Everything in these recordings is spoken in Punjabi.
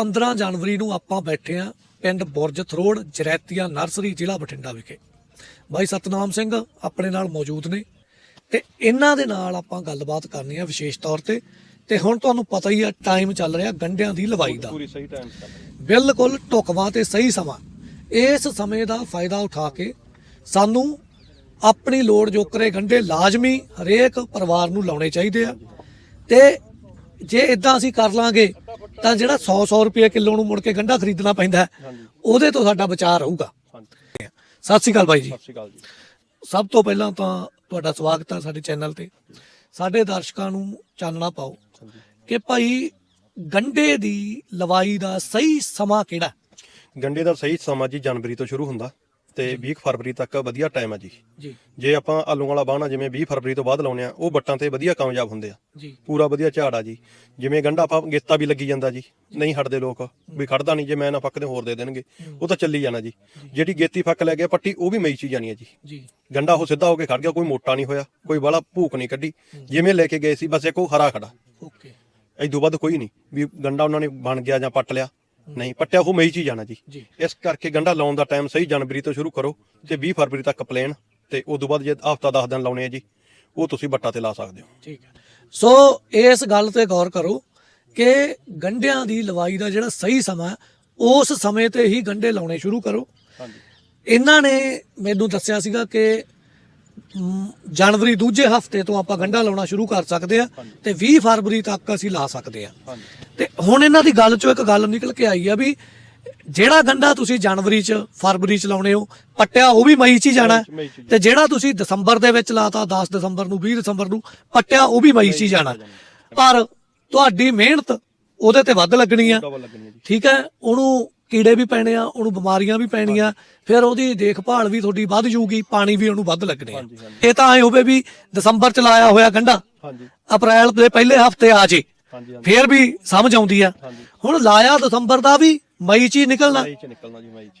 15 ਜਨਵਰੀ ਨੂੰ ਆਪਾਂ ਬੈਠੇ ਆ ਪਿੰਡ ਬੁਰਜ ਥਰੋੜ ਜਰੈਤੀਆ ਨਰਸਰੀ ਜ਼ਿਲ੍ਹਾ ਬਠਿੰਡਾ ਵਿਖੇ। ਬਾਈ ਸਤਨਾਮ ਸਿੰਘ ਆਪਣੇ ਨਾਲ ਮੌਜੂਦ ਨੇ ਤੇ ਇਹਨਾਂ ਦੇ ਨਾਲ ਆਪਾਂ ਗੱਲਬਾਤ ਕਰਨੀ ਆ ਵਿਸ਼ੇਸ਼ ਤੌਰ ਤੇ। ਤੇ ਹੁਣ ਤੁਹਾਨੂੰ ਪਤਾ ਹੀ ਆ ਟਾਈਮ ਚੱਲ ਰਿਹਾ ਗੰਡਿਆਂ ਦੀ ਲਵਾਈ ਦਾ। ਪੂਰੀ ਸਹੀ ਟਾਈਮ ਤੇ ਬਿਲਕੁਲ ਢੁਕਵਾਂ ਤੇ ਸਹੀ ਸਮਾਂ। ਇਸ ਸਮੇਂ ਦਾ ਫਾਇਦਾ ਉਠਾ ਕੇ ਸਾਨੂੰ ਆਪਣੀ ਲੋੜ ਜੋਕਰੇ ਗੰਢੇ ਲਾਜ਼ਮੀ ਹਰੇਕ ਪਰਿਵਾਰ ਨੂੰ ਲਾਉਣੇ ਚਾਹੀਦੇ ਆ। ਤੇ ਜੇ ਇਦਾਂ ਅਸੀਂ ਕਰ ਲਾਂਗੇ ਤਾਂ ਜਿਹੜਾ 100 100 ਰੁਪਏ ਕਿਲੋ ਨੂੰ ਮੁੜ ਕੇ ਗੰਢਾ ਖਰੀਦਣਾ ਪੈਂਦਾ ਹੈ, ਉਹਦੇ ਤੋਂ ਸਾਡਾ ਬਚਾਅ ਰਹੂਗਾ। ਸਤਿ ਸ਼੍ਰੀ ਅਕਾਲ ਬਾਈ ਜੀ। ਸਤਿ ਸ਼੍ਰੀ ਅਕਾਲ ਜੀ। ਸਭ ਤੋਂ ਪਹਿਲਾਂ ਤਾਂ ਤੁਹਾਡਾ ਸਵਾਗਤ ਹੈ ਸਾਡੇ ਚੈਨਲ ਤੇ। ਸਾਡੇ ਦਰਸ਼ਕਾਂ ਨੂੰ ਚਾਨਣਾ ਪਾਓ ਕਿ ਭਾਈ ਗੰਢੇ ਦੀ ਲਵਾਈ ਦਾ ਸਹੀ ਸਮਾਂ ਕਿਹੜਾ ਗੰਡੇ ਦਾ ਸਹੀ ਸਮਾਂ ਜੀ ਜਨਵਰੀ ਤੋਂ ਸ਼ੁਰੂ ਹੁੰਦਾ। ਤੇ 20 ਫਰਵਰੀ ਤੱਕ ਵਧੀਆ ਟਾਈਮ ਆ ਜੀ। ਜੀ। ਜੇ ਆਪਾਂ ਆਲੂ ਵਾਲਾ ਬਾਣਾ ਜਿਵੇਂ 20 ਫਰਵਰੀ ਤੋਂ ਬਾਅਦ ਲਾਉਣੇ ਆ ਉਹ ਬੱਟਾਂ ਤੇ ਵਧੀਆ ਕਾਮਯਾਬ ਹੁੰਦੇ ਆ। ਜੀ। ਪੂਰਾ ਵਧੀਆ ਝਾੜ ਆ ਜੀ। ਜਿਵੇਂ ਗੰਡਾ ਆਪਾਂ ਗੇਤਾ ਵੀ ਲੱਗੀ ਜਾਂਦਾ ਜੀ ਨਹੀਂ ਹਟਦੇ ਲੋਕ ਵੀ ਖੜਦਾ ਨਹੀਂ ਜੇ ਮੈਂ ਨਾ ਪੱਕਦੇ ਹੋਰ ਦੇ ਦੇਣਗੇ ਉਹ ਤਾਂ ਚੱਲੀ ਜਾਣਾ ਜੀ। ਜਿਹੜੀ ਗੇਤੀ ਫੱਕ ਲੈ ਗਿਆ ਪੱਟੀ ਉਹ ਵੀ ਮਈ ਚ ਹੀ ਜਾਣੀ ਹੈ ਜੀ। ਜੀ। ਗੰਡਾ ਉਹ ਸਿੱਧਾ ਹੋ ਕੇ ਖੜ ਗਿਆ ਕੋਈ ਮੋਟਾ ਨਹੀਂ ਹੋਇਆ ਕੋਈ ਵਾਲਾ ਭੂਕ ਨਹੀਂ ਕੱਢੀ। ਜਿਵੇਂ ਲੈ ਕੇ ਗਏ ਸੀ ਬਸ ਇੱਕ ਉਹ ਹਰਾ ਖੜਾ। ਓਕੇ। ਇਦੋਂ ਵੱਧ ਕੋਈ ਨਹੀਂ ਵੀ ਗੰਡਾ ਉਹਨਾਂ ਨੇ ਬਣ ਗਿਆ ਜਾਂ ਪੱਟ ਲਿਆ। ਨਹੀਂ ਪੱਟਿਆ ਉਹ ਮਈ ਚ ਹੀ ਜਾਣਾ ਜੀ। ਇਸ ਕਰਕੇ ਗੰਡਾ ਲਾਉਣ ਦਾ ਟਾਈਮ ਸਹੀ ਜਨਵਰੀ ਤੋਂ ਸ਼ੁਰੂ ਕਰੋ ਤੇ 20 ਫਰਵਰੀ ਤੱਕ ਪਲੇਨ ਤੇ ਉਸ ਤੋਂ ਬਾਅਦ ਜੇ ਹਫਤਾ 10 ਦਿਨ ਲਾਉਣੇ ਆ ਜੀ ਉਹ ਤੁਸੀਂ ਬੱਟਾ ਤੇ ਲਾ ਸਕਦੇ ਹੋ। ਠੀਕ ਹੈ। ਸੋ ਇਸ ਗੱਲ ਤੇ ਗੌਰ ਕਰੋ ਕਿ ਗੰਢਿਆਂ ਦੀ ਲਵਾਈ ਦਾ ਜਿਹੜਾ ਸਹੀ ਸਮਾਂ ਉਸ ਸਮੇਂ ਤੇ ਹੀ ਗੰਢੇ ਲਾਉਣੇ ਸ਼ੁਰੂ ਕਰੋ। ਹਾਂਜੀ। ਇਹਨਾਂ ਨੇ ਮੈਨੂੰ ਦੱਸਿਆ ਸੀਗਾ ਕਿ ਜਨਵਰੀ ਦੂਜੇ ਹਫ਼ਤੇ ਤੋਂ ਆਪਾਂ ਗੰਢਾ ਲਾਉਣਾ ਸ਼ੁਰੂ ਕਰ ਸਕਦੇ ਆ ਤੇ 20 ਫਰਵਰੀ ਤੱਕ ਅਸੀਂ ਲਾ ਸਕਦੇ ਆ ਤੇ ਹੁਣ ਇਹਨਾਂ ਦੀ ਗੱਲ ਚੋਂ ਇੱਕ ਗੱਲ ਨਿਕਲ ਕੇ ਆਈ ਆ ਵੀ ਜਿਹੜਾ ਗੰਢਾ ਤੁਸੀਂ ਜਨਵਰੀ ਚ ਫਰਵਰੀ ਚ ਲਾਉਣੇ ਹੋ ਪੱਟਿਆ ਉਹ ਵੀ ਮਈ ਚ ਹੀ ਜਾਣਾ। ਤੇ ਜਿਹੜਾ ਤੁਸੀਂ ਦਸੰਬਰ ਦੇ ਵਿੱਚ ਲਾਤਾ 10 ਦਸੰਬਰ ਨੂੰ 20 ਦਸੰਬਰ ਨੂੰ ਪੱਟਿਆ ਉਹ ਵੀ ਮਈ ਚ ਹੀ ਜਾਣਾ। ਪਰ ਤੁਹਾਡੀ ਮਿਹਨਤ ਉਹਦੇ ਤੇ ਵੱਧ ਲੱਗਣੀ ਆ। ਠੀਕ ਹੈ ਉਹਨੂੰ ਕੀੜੇ ਵੀ ਪੈਣੇ ਆ ਉਹਨੂੰ ਬਿਮਾਰੀਆਂ ਵੀ ਪੈਣੀਆਂ ਫਿਰ ਉਹਦੀ ਦੇਖਭਾਲ ਵੀ ਤੁਹਾਡੀ ਵੱਧ ਜੂਗੀ ਪਾਣੀ ਵੀ ਉਹਨੂੰ ਵੱਧ ਲੱਗਣੇ ਆ। ਇਹ ਤਾਂ ਐ ਹੋਵੇ ਵੀ ਦਸੰਬਰ ਚ ਲਾਇਆ ਹੋਇਆ ਹਾਂਜੀ। ਅਪ੍ਰੈਲ ਦੇ ਪਹਿਲੇ ਹਫ਼ਤੇ ਆ ਜੇ ਫੇਰ ਵੀ ਸਮਝ ਆਉਂਦੀ ਆ। ਹੁਣ ਲਾਇਆ ਦਸੰਬਰ ਦਾ ਵੀ ਮਈ ਚ ਹੀ ਨਿਕਲਣਾ।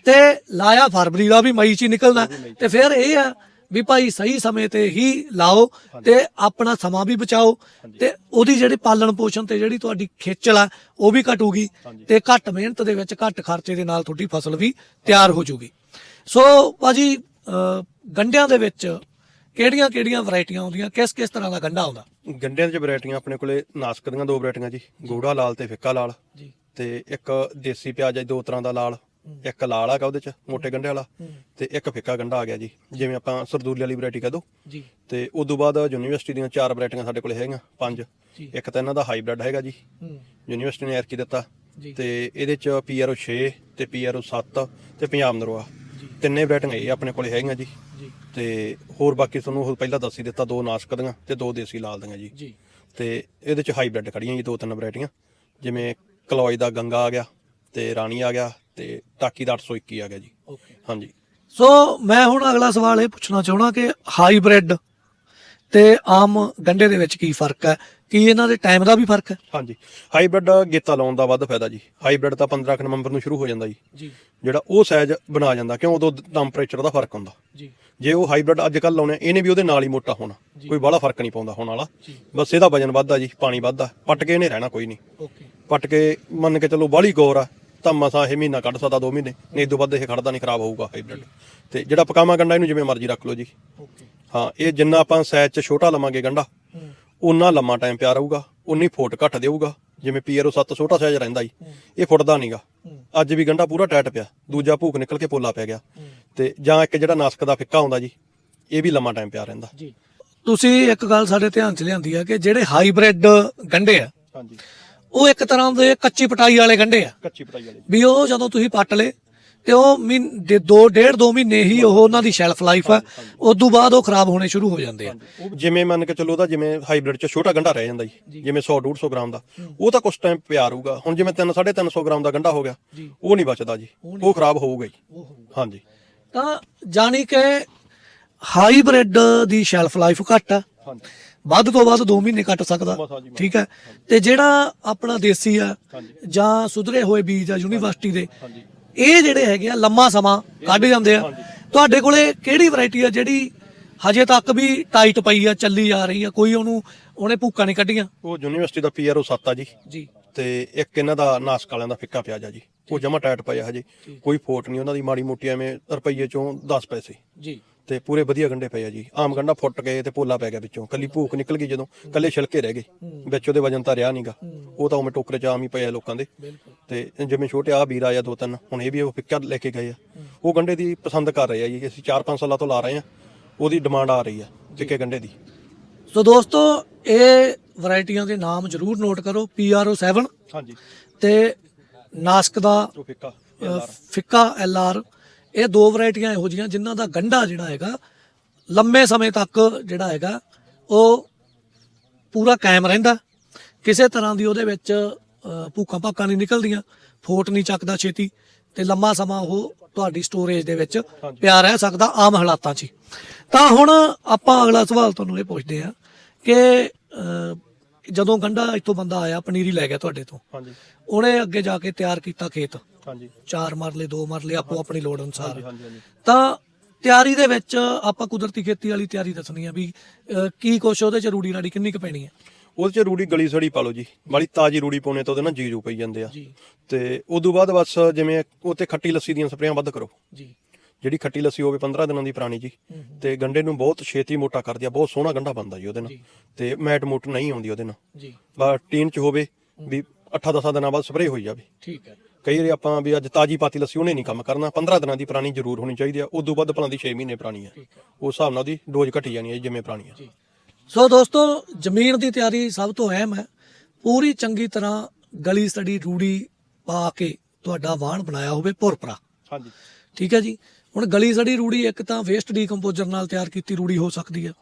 ਤੇ ਲਾਇਆ ਫਰਵਰੀ ਦਾ ਵੀ ਮਈ ਚ ਹੀ ਨਿਕਲਣਾ। ਤੇ ਫਿਰ ਇਹ ਆ ਵੀ ਭਾਈ ਸਹੀ ਸਮੇਂ ਤੇ ਹੀ ਲਾਓ ਤੇ ਆਪਣਾ ਸਮਾਂ ਵੀ ਬਚਾਓ ਤੇ ਉਹਦੀ ਜਿਹੜੀ ਪਾਲਣ ਪੋਸ਼ਣ ਤੇ ਜਿਹੜੀ ਤੁਹਾਡੀ ਖੇਚਲ ਆ ਉਹ ਵੀ ਘਟੂਗੀ। ਤੇ ਘੱਟ ਮਿਹਨਤ ਦੇ ਵਿੱਚ ਘੱਟ ਖਰਚੇ ਦੇ ਨਾਲ ਤੁਹਾਡੀ ਫਸਲ ਵੀ ਤਿਆਰ ਹੋ ਜੂਗੀ। ਸੋ ਭਾਜੀ ਗੰਢਿਆਂ ਦੇ ਵਿੱਚ ਕਿਹੜੀਆਂ ਕਿਹੜੀਆਂ ਵੈਰਾਈਟੀਆਂ ਆਉਂਦੀਆਂ ਕਿਸ ਕਿਸ ਤਰ੍ਹਾਂ ਦਾ ਗੰਢਾ ਆਉਂਦਾ ਗੰਡਿਆਂ ਦੀ ਵੈਰਾਈਟੀਆਂ ਆਪਣੇ ਕੋਲੇ ਨਾਸਕ ਦੀਆਂ ਦੋ ਵੈਰਾਈਟੀਆਂ ਜੀ ਗੂੜਾ ਲਾਲ ਤੇ ਫਿੱਕਾ ਲਾਲ ਜੀ। ਤੇ ਇੱਕ ਦੇਸੀ ਪਿਆਜ਼ ਹੈ ਦੋ ਤਰ੍ਹਾਂ ਦਾ ਲਾਲ। ਇੱਕ ਲਾਲ ਹੈਗਾ ਉਹਦੇ ਚ ਮੋਟੇ ਗੰਡੇ ਵਾਲਾ। ਤੇ ਇੱਕ ਫਿੱਕਾ ਗੰਡਾ ਆ ਗਿਆ ਜੀ ਜਿਵੇਂ ਆਪਾਂ ਸਰਦੂਲੀ ਵਾਲੀ ਵੈਰਾਈਟੀ ਕਹ ਦੋ। ਜੀ। ਤੇ ਉਸ ਤੋਂ ਬਾਅਦ ਯੂਨੀਵਰਸਿਟੀ ਦੀਆਂ ਚਾਰ ਵੈਰਾਈਟੀਆਂ ਸਾਡੇ ਕੋਲੇ ਹੈਗੀਆਂ ਪੰਜ। ਇੱਕ ਤਾਂ ਇਹਨਾਂ ਦਾ ਹਾਈਬ੍ਰਿਡ ਹੈਗਾ ਜੀ। ਯੂਨੀਵਰਸਿਟੀ ਨੇ ਐਰਕੀ ਦਿੱਤਾ। ਤੇ ਇਹਦੇ ਚ ਪੀਆਰਓ 6 ਤੇ ਪੀਆਰਓ 7 ਤੇ ਪੰਜਾਬ ਨਰਵਾ ਤਿੰਨੇ ਵੈਰਾਈਟੀਆਂ ਇਹ ਆਪਣੇ ਕੋਲੇ ਹੈਗੀਆਂ ਜੀ। ਤੇ ਹੋਰ ਬਾਕੀ ਤੁਹਾਨੂੰ ਉਹ ਪਹਿਲਾਂ ਦੱਸ ਹੀ ਦਿੱਤਾ ਦੋ ਨਾਸਕ ਦੀਆਂ ਤੇ ਦੋ ਦੇਸੀ ਲਾਲ ਦੀਆਂ ਜੀ। ਜੀ। ਤੇ ਇਹਦੇ ਚ ਹਾਈਬ੍ਰਿਡ ਖੜੀਆਂ ਜੀ ਦੋ ਤਿੰਨ ਵੈਰਾਈਟੀਆਂ ਜਿਵੇਂ ਕਲੋਈ ਦਾ ਗੰਗਾ ਆ ਗਿਆ। ਤੇ ਰਾਣੀ ਆ ਗਿਆ ਤੇ ਟਾਕੀ ਦਾ 821 ਆ ਗਿਆ ਜੀ। ਹਾਂਜੀ। ਸੋ ਮੈਂ ਹੁਣ ਅਗਲਾ ਸਵਾਲ ਇਹ ਪੁੱਛਣਾ ਚਾਹਣਾ ਕਿ ਹਾਈਬ੍ਰਿਡ ਤੇ ਆਮ ਗੰਡੇ ਦੇ ਵਿੱਚ ਕੀ ਫ਼ਰਕ ਹੈ? ਕੀ ਇਹਨਾਂ ਦੇ ਟਾਈਮ ਦਾ ਵੀ ਫ਼ਰਕ ਹੈ? ਹਾਂਜੀ। ਹਾਈਬ੍ਰਿਡ ਗੇਤਾ ਲਾਉਣ ਦਾ ਵੱਧ ਫਾਇਦਾ ਜੀ। ਹਾਈਬ੍ਰਿਡ ਤਾਂ 15 ਕੁ ਨਵੰਬਰ ਨੂੰ ਸ਼ੁਰੂ ਹੋ ਜਾਂਦਾ ਜੀ। ਜੀ। ਜਿਹੜਾ ਉਹ ਸਾਈਜ਼ ਬਣਾ ਜਾਂਦਾ ਕਿਉਂ ਉਦੋਂ ਟੈਂਪਰੇਚਰ ਦਾ ਫ਼ਰਕ ਹੁੰਦਾ। ਜੀ। ਜੇ ਉਹ ਹਾਈਬ੍ਰਿਡ ਅੱਜ ਕੱਲ ਲਾਉਣੇ ਇਹਨੇ ਵੀ ਉਹਦੇ ਨਾਲ ਹੀ ਮੋਟਾ ਹੋਣਾ। ਕੋਈ ਬਾਹਲਾ ਫ਼ਰਕ ਨਹੀਂ ਪਾਉਂਦਾ ਹੋਣ ਵਾਲਾ। ਬਸ ਇਹਦਾ ਵਜਨ ਵੱਧਦਾ ਜੀ ਪਾਣੀ ਵੱਧਦਾ। ਪੱਟ ਕੇ ਇਹਨੇ ਰਹਿਣਾ ਕੋਈ ਨਹੀਂ। ਓਕੇ ਪੱਟ ਕੇ ਮੰਨ ਕੇ ਚੱਲੋ ਬਾਹਲੀ ਗੌਰ ਆ। ਤਾਂ ਮਸਾਂ ਇਹ ਮਹੀਨਾ ਕੱਢ ਸਕਦਾ 2 ਮਹੀਨੇ ਨਹੀਂ ਇਦੋਂ ਵੱਧ ਇਹ ਖੜਦਾ ਨਹੀਂ ਖਰਾਬ ਹੋਊਗਾ ਹਾਈਬ੍ਰਿਡ ਤੇ ਜਿਹੜਾ ਪਕਾਮਾ ਗੰਡਾ ਇਹਨੂੰ ਜਿਵੇਂ ਮਰਜ਼ੀ ਰੱਖ ਲਓ ਜੀ। ਹਾਂ ਇਹ ਜਿੰਨਾ ਆਪਾਂ ਸਾਈਜ਼ 'ਚ ਛੋਟਾ ਲਵਾਂਗੇ ਗੰਡਾ ਉਨਾ ਲੰਮਾ ਟਾਈਮ ਪਿਆ ਰਹੂਗਾ ਉਨੀ ਫੁੱਟ ਘੱਟ ਦੇਊਗਾ। ਜਿਵੇਂ ਪੀਆਰਓ 7 ਛੋਟਾ ਸਾਈਜ਼ ਰਹਿੰਦਾ ਜੀ ਇਹ ਫੁੱਟਦਾ ਨਹੀਂਗਾ ਅੱਜ ਵੀ ਗੰਡਾ ਪੂਰਾ ਟਾਈਟ ਪਿਆ ਦੂਜਾ ਭੂਕ ਨਿਕਲ ਕੇ ਪੋਲਾ ਪੈ ਗਿਆ। ਤੇ ਜਾਂ ਇੱਕ ਜਿਹੜਾ ਨਾਸਕ ਦਾ ਫਿੱਕਾ ਆਉਂਦਾ ਜੀ ਇਹ ਵੀ ਲੰਮਾ ਟਾਈਮ ਪਿਆ ਰਹਿੰਦਾ। ਜੀ। ਤੁਸੀਂ ਇੱਕ ਗੱਲ ਸਾਡੇ ਧਿਆਨ 'ਚ ਲਿਆਂਦੀ ਹੈ ਕਿ ਜਿਹੜੇ ਹਾਈਬ੍ਰਿਡ ਗੰਡੇ ਆ ਹਾਂਜੀ। ਉਹ ਇੱਕ ਤਰ੍ਹਾਂ ਦੇ ਕੱਚੀ ਪਟਾਈ ਵਾਲੇ ਗੰਡੇ ਆ। ਕੱਚੀ ਪਟਾਈ ਵਾਲੀ। ਵੀ ਉਹ ਜਦੋਂ ਤੁਸੀਂ ਪੱਟ ਲੇ ਤੇ ਉਹ ਮਹੀਨ ਦੇ 2 ਡੇਢ 2 ਮਹੀਨੇ ਹੀ ਉਹ ਉਹਨਾਂ ਦੀ ਸ਼ੈਲਫ ਲਾਈਫ ਆ। ਉਸ ਤੋਂ ਬਾਅਦ ਉਹ ਖਰਾਬ ਹੋਣੇ ਸ਼ੁਰੂ ਹੋ ਜਾਂਦੇ ਆ। ਉਹ ਜਿਵੇਂ ਮੰਨ ਕੇ ਚੱਲੋ ਉਹਦਾ ਜਿਵੇਂ ਹਾਈਬ੍ਰਿਡ 'ਚ ਛੋਟਾ ਗੰਡਾ ਰਹਿ ਜਾਂਦਾ ਜੀ। ਜਿਵੇਂ 100 150 ਗ੍ਰਾਮ ਦਾ। ਉਹ ਤਾਂ ਕੁਝ ਟਾਈਮ ਪਿਆ ਰਹੂਗਾ। ਹੁਣ ਜਿਵੇਂ 3 350 ਗ੍ਰਾਮ ਦਾ ਗੰਡਾ ਹੋ ਗਿਆ। ਉਹ ਨਹੀਂ ਬਚਦਾ ਜੀ। ਉਹ ਖਰਾਬ ਹੋਊਗਾ ਜੀ। ਹਾਂਜੀ। ਤਾਂ ਜਾਣੀ ਕਿ ਹਾਈਬ੍ਰਿਡ ਦੀ ਸ਼ੈਲਫ ਲਾਈਫ ਘੱਟ ਆ। ਹਾਂਜੀ। ਵੱਧ ਤੋਂ ਵੱਧ 2 ਮਹੀਨੇ ਕੱਟ ਸਕਦਾ। ਜੀ, ਠੀਕ ਹੈ? ਤੇ ਜਿਹੜਾ ਆਪਣਾ ਦੇਸੀ ਆ। ਜਾਂ ਸੁਧਰੇ ਹੋਏ ਬੀਜ ਆ ਯੂਨੀਵਰਸਿਟੀ ਦੇ ਇਹ ਜਿਹੜੇ ਹੈਗੇ ਆ ਲੰਮਾ ਸਮਾਂ ਕੱਢ ਜਾਂਦੇ ਆ। ਤੁਹਾਡੇ ਕੋਲੇ ਕਿਹੜੀ ਵੈਰਾਈਟੀ ਆ ਜਿਹੜੀ ਹਜੇ ਤੱਕ ਵੀ ਟਾਈਟ ਪਈ ਆ ਚੱਲੀ ਆ ਰਹੀ ਆ ਕੋਈ ਉਹਨੂੰ ਉਹਨੇ ਭੂਕਾਂ ਨਹੀਂ ਕੱਢੀਆਂ? ਉਹ ਯੂਨੀਵਰਸਿਟੀ ਦਾ ਪੀਆਰਓ 7 ਆ ਜੀ। ਜੀ। ਤੇ ਇੱਕ ਇਹਨਾਂ ਦਾ ਨਾਸਕ ਵਾਲਿਆਂ ਦਾ ਫਿੱਕਾ ਪਿਆਜ਼ ਆ ਜੀ। ਉਹ ਜਮਾ ਟਾਈਟ ਪਿਆ ਹਜੇ। ਕੋਈ ਫੋਟ ਨਹੀਂ ਉਹਨਾਂ ਦੀ ਮਾੜੀ ਮੋਟੀ ਐਵੇਂ ਰੁਪਈਏ ਚੋਂ 10 ਪੈਸੇ। ਜੀ। ਤੇ ਪੂਰੇ ਵਧੀਆ ਗੰਡੇ ਪਏ ਆ ਜੀ। ਆਮ ਗੰਡਾ ਫੁੱਟ ਗਏ ਤੇ ਪੋਲਾ ਪੈ ਗਿਆ ਵਿੱਚੋਂ। ਕੱਲੀ ਭੂਖ ਨਿਕਲ ਗਈ ਜਦੋਂ ਕੱਲੇ ਛਿਲਕੇ ਰਹਿ ਗਏ। ਵਿੱਚ ਉਹਦੇ ਵਜਨ ਤਾਂ ਰਿਹਾ ਨਹੀਂਗਾ ਉਹ ਤਾਂ ਉਵੇਂ ਟੋਕਰੇ ਚ ਆਮ ਹੀ ਪਏ ਆ ਲੋਕਾਂ ਦੇ। ਤੇ ਜਿਵੇਂ ਛੋਟੇ ਆ ਵੀਰ ਆਇਆ ਦੋ ਤਿੰਨ ਹੁਣ ਇਹ ਵੀ ਉਹ ਫਿੱਕਾ ਲੈ ਕੇ ਗਏ ਆ। ਉਹ ਗੰਡੇ ਦੀ ਪਸੰਦ ਕਰ ਰਹੇ ਆ ਜੀ। ਅਸੀਂ 4-5 ਸਾਲਾਂ ਤੋਂ ਲਾ ਰਹੇ ਆ। ਉਹਦੀ ਡਿਮਾਂਡ ਆ ਰਹੀ ਆ ਫਿੱਕੇ ਗੰਡੇ ਦੀ। ਸੋ ਦੋਸਤੋ ਇਹ ਵੈਰਾਈਟੀਆਂ ਦੇ ਨਾਮ ਜ਼ਰੂਰ ਨੋਟ ਕਰੋ। PRO7 ਹਾਂਜੀ। ਤੇ ਨਾਸਕ ਦਾ ਫਿੱਕਾ ਫਿੱਕਾ LR ਇਹ ਦੋ ਵੈਰਾਈਟੀਆਂ ਇਹੋ ਜੀਆਂ ਜਿਨ੍ਹਾਂ ਦਾ ਗੰਢਾ ਜਿਹੜਾ ਹੈਗਾ ਲੰਮੇ ਸਮੇਂ ਤੱਕ ਜਿਹੜਾ ਹੈਗਾ ਉਹ ਪੂਰਾ ਕਾਇਮ ਰਹਿੰਦਾ ਕਿਸੇ ਤਰ੍ਹਾਂ ਦੀ ਉਹਦੇ ਵਿੱਚ ਅ, ਭੂਕਾਂ ਭਾਕਾਂ ਨਹੀਂ ਨਿਕਲਦੀਆਂ ਫੋਟ ਨਹੀਂ ਚੱਕਦਾ ਛੇਤੀ ਤੇ ਲੰਮਾ ਸਮਾਂ ਉਹ ਤੁਹਾਡੀ ਸਟੋਰੇਜ ਦੇ ਵਿੱਚ ਪਿਆ ਰਹਿ ਸਕਦਾ ਆਮ ਹਾਲਾਤਾਂ 'ਚ। ਤਾਂ ਹੁਣ ਆਪਾਂ ਅਗਲਾ ਸਵਾਲ ਤੁਹਾਨੂੰ ਇਹ ਪੁੱਛਦੇ ਆ ਕਿ ਜਦੋਂ ਗੰਢਾ ਇੱਥੋਂ ਬੰਦਾ ਆਇਆ ਪਨੀਰੀ ਲੈ ਗਿਆ ਤੁਹਾਡੇ ਤੋਂ। ਹਾਂਜੀ। ਉਹਨੇ ਅੱਗੇ ਜਾ ਕੇ ਤਿਆਰ ਕੀਤਾ ਖੇਤ। ਹਾਂਜੀ। ਚਾਰ ਮਰਲੇ ਦੋ ਮਰਲੇ ਆਪੋ ਆਪਣੀ ਲੋੜ ਅਨੁਸਾਰ। ਹਾਂਜੀ ਹਾਂਜੀ ਤਾਂ ਤਿਆਰੀ ਦੇ ਵਿੱਚ ਆਪਾਂ ਕੁਦਰਤੀ ਖੇਤੀ ਵਾਲੀ ਤਿਆਰੀ ਦੱਸਣੀ ਆ ਵੀ ਅਹ, ਕੀ ਕੁਛ ਉਹਦੇ ਚ ਰੂੜੀ ਰਾੜੀ ਕਿੰਨੀ ਕੁ ਪੈਣੀ ਹੈ ਉਹਦੇ ਚ ਰੂੜੀ ਗਲੀ ਸੜੀ ਪਾ ਲਓ ਜੀ। ਵਾਲੀ ਤਾਜੀ ਰੂੜੀ ਪਾਉਣੇ ਤਾਂ ਉਹਦੇ ਨਾਲ ਜੀਜੂ ਪਈ ਜਾਂਦੇ ਆ। ਜੀ। ਤੇ ਉਦੋਂ ਬਾਅਦ ਬਸ ਜਿਵੇਂ ਉੱਤੇ ਖੱਟੀ ਲੱਸੀ ਦੀਆਂ ਸਪਰੇਆਂ ਵੱਧ ਕਰੋ। ਜੀ। ਜਿਹੜੀ ਖੱਟੀ ਲੱਸੀ ਹੋਵੇ 15 ਦਿਨਾਂ ਦੀ ਪੁਰਾਣੀ ਜੀ ਤੇ ਗੰਡੇ ਨੂੰ ਬਹੁਤ ਛੇਤੀ ਮੋਟਾ ਕਰਦੀ ਆ ਬਹੁਤ ਸੋਹਣਾ ਗੰਡਾ ਬਣਦਾ ਜੀ ਉਹਦੇ ਨਾਲ। ਤੇ ਮੈਟ ਮੂਟ ਨਹੀਂ ਆਉਂਦੀ ਉਹਦੇ ਨਾਲ। ਜੀ। ਬਸ ਟੀਨ ਚ ਹੋਵੇ ਵੀ 8-10 ਦਿਨਾਂ ਬਾਅਦ ਸਪਰੇਅ ਹੋਈ ਜਾਵੇ। ਠੀਕ ਹੈ। ਕਈ ਵਾਰੀ ਆਪਾਂ ਵੀ ਅੱਜ ਤਾਜੀ ਪਾਤੀ ਲੱਸੀ ਉਹਨੇ ਨਹੀਂ ਕੰਮ ਕਰਨਾ 15 ਦਿਨਾਂ ਦੀ ਪੁਰਾਣੀ ਜ਼ਰੂਰ ਹੋਣੀ ਚਾਹੀਦੀ ਆ ਉਦੋਂ ਵੱਧ ਭਲਾਂ ਦੀ 6 ਮਹੀਨੇ ਪੁਰਾਣੀ ਆ। ਉਸ ਹਿਸਾਬ ਨਾਲ ਉਹਦੀ ਡੋਜ਼ ਘਟੀ ਜਾਣੀ ਹੈ ਜਿਵੇਂ ਪੁਰਾਣੀ ਆ। ਸੋ ਦੋਸਤੋ ਜ਼ਮੀਨ ਦੀ ਤਿਆਰੀ ਸਭ ਤੋਂ ਅਹਿਮ ਹੈ। ਪੂਰੀ ਚੰਗੀ ਤਰ੍ਹਾਂ ਗਲੀ ਸੜੀ ਰੂੜੀ ਪਾ ਕੇ ਤੁਹਾਡਾ ਵਾਹਣ ਬਣਾਇਆ ਹੋਵੇ ਭੁਰਪਰਾ ਹਾਂਜੀ। ਠੀਕ ਹੈ ਜੀ। ਹੁਣ ਗਲੀ ਸੜੀ ਰੂੜੀ ਇੱਕ ਤਾਂ ਵੇਸਟ ਡੀਕੰਪੋਜ਼ਰ ਨਾਲ ਤਿਆਰ ਕੀਤੀ ਰੂੜੀ ਹੋ ਸਕਦੀ ਹੈ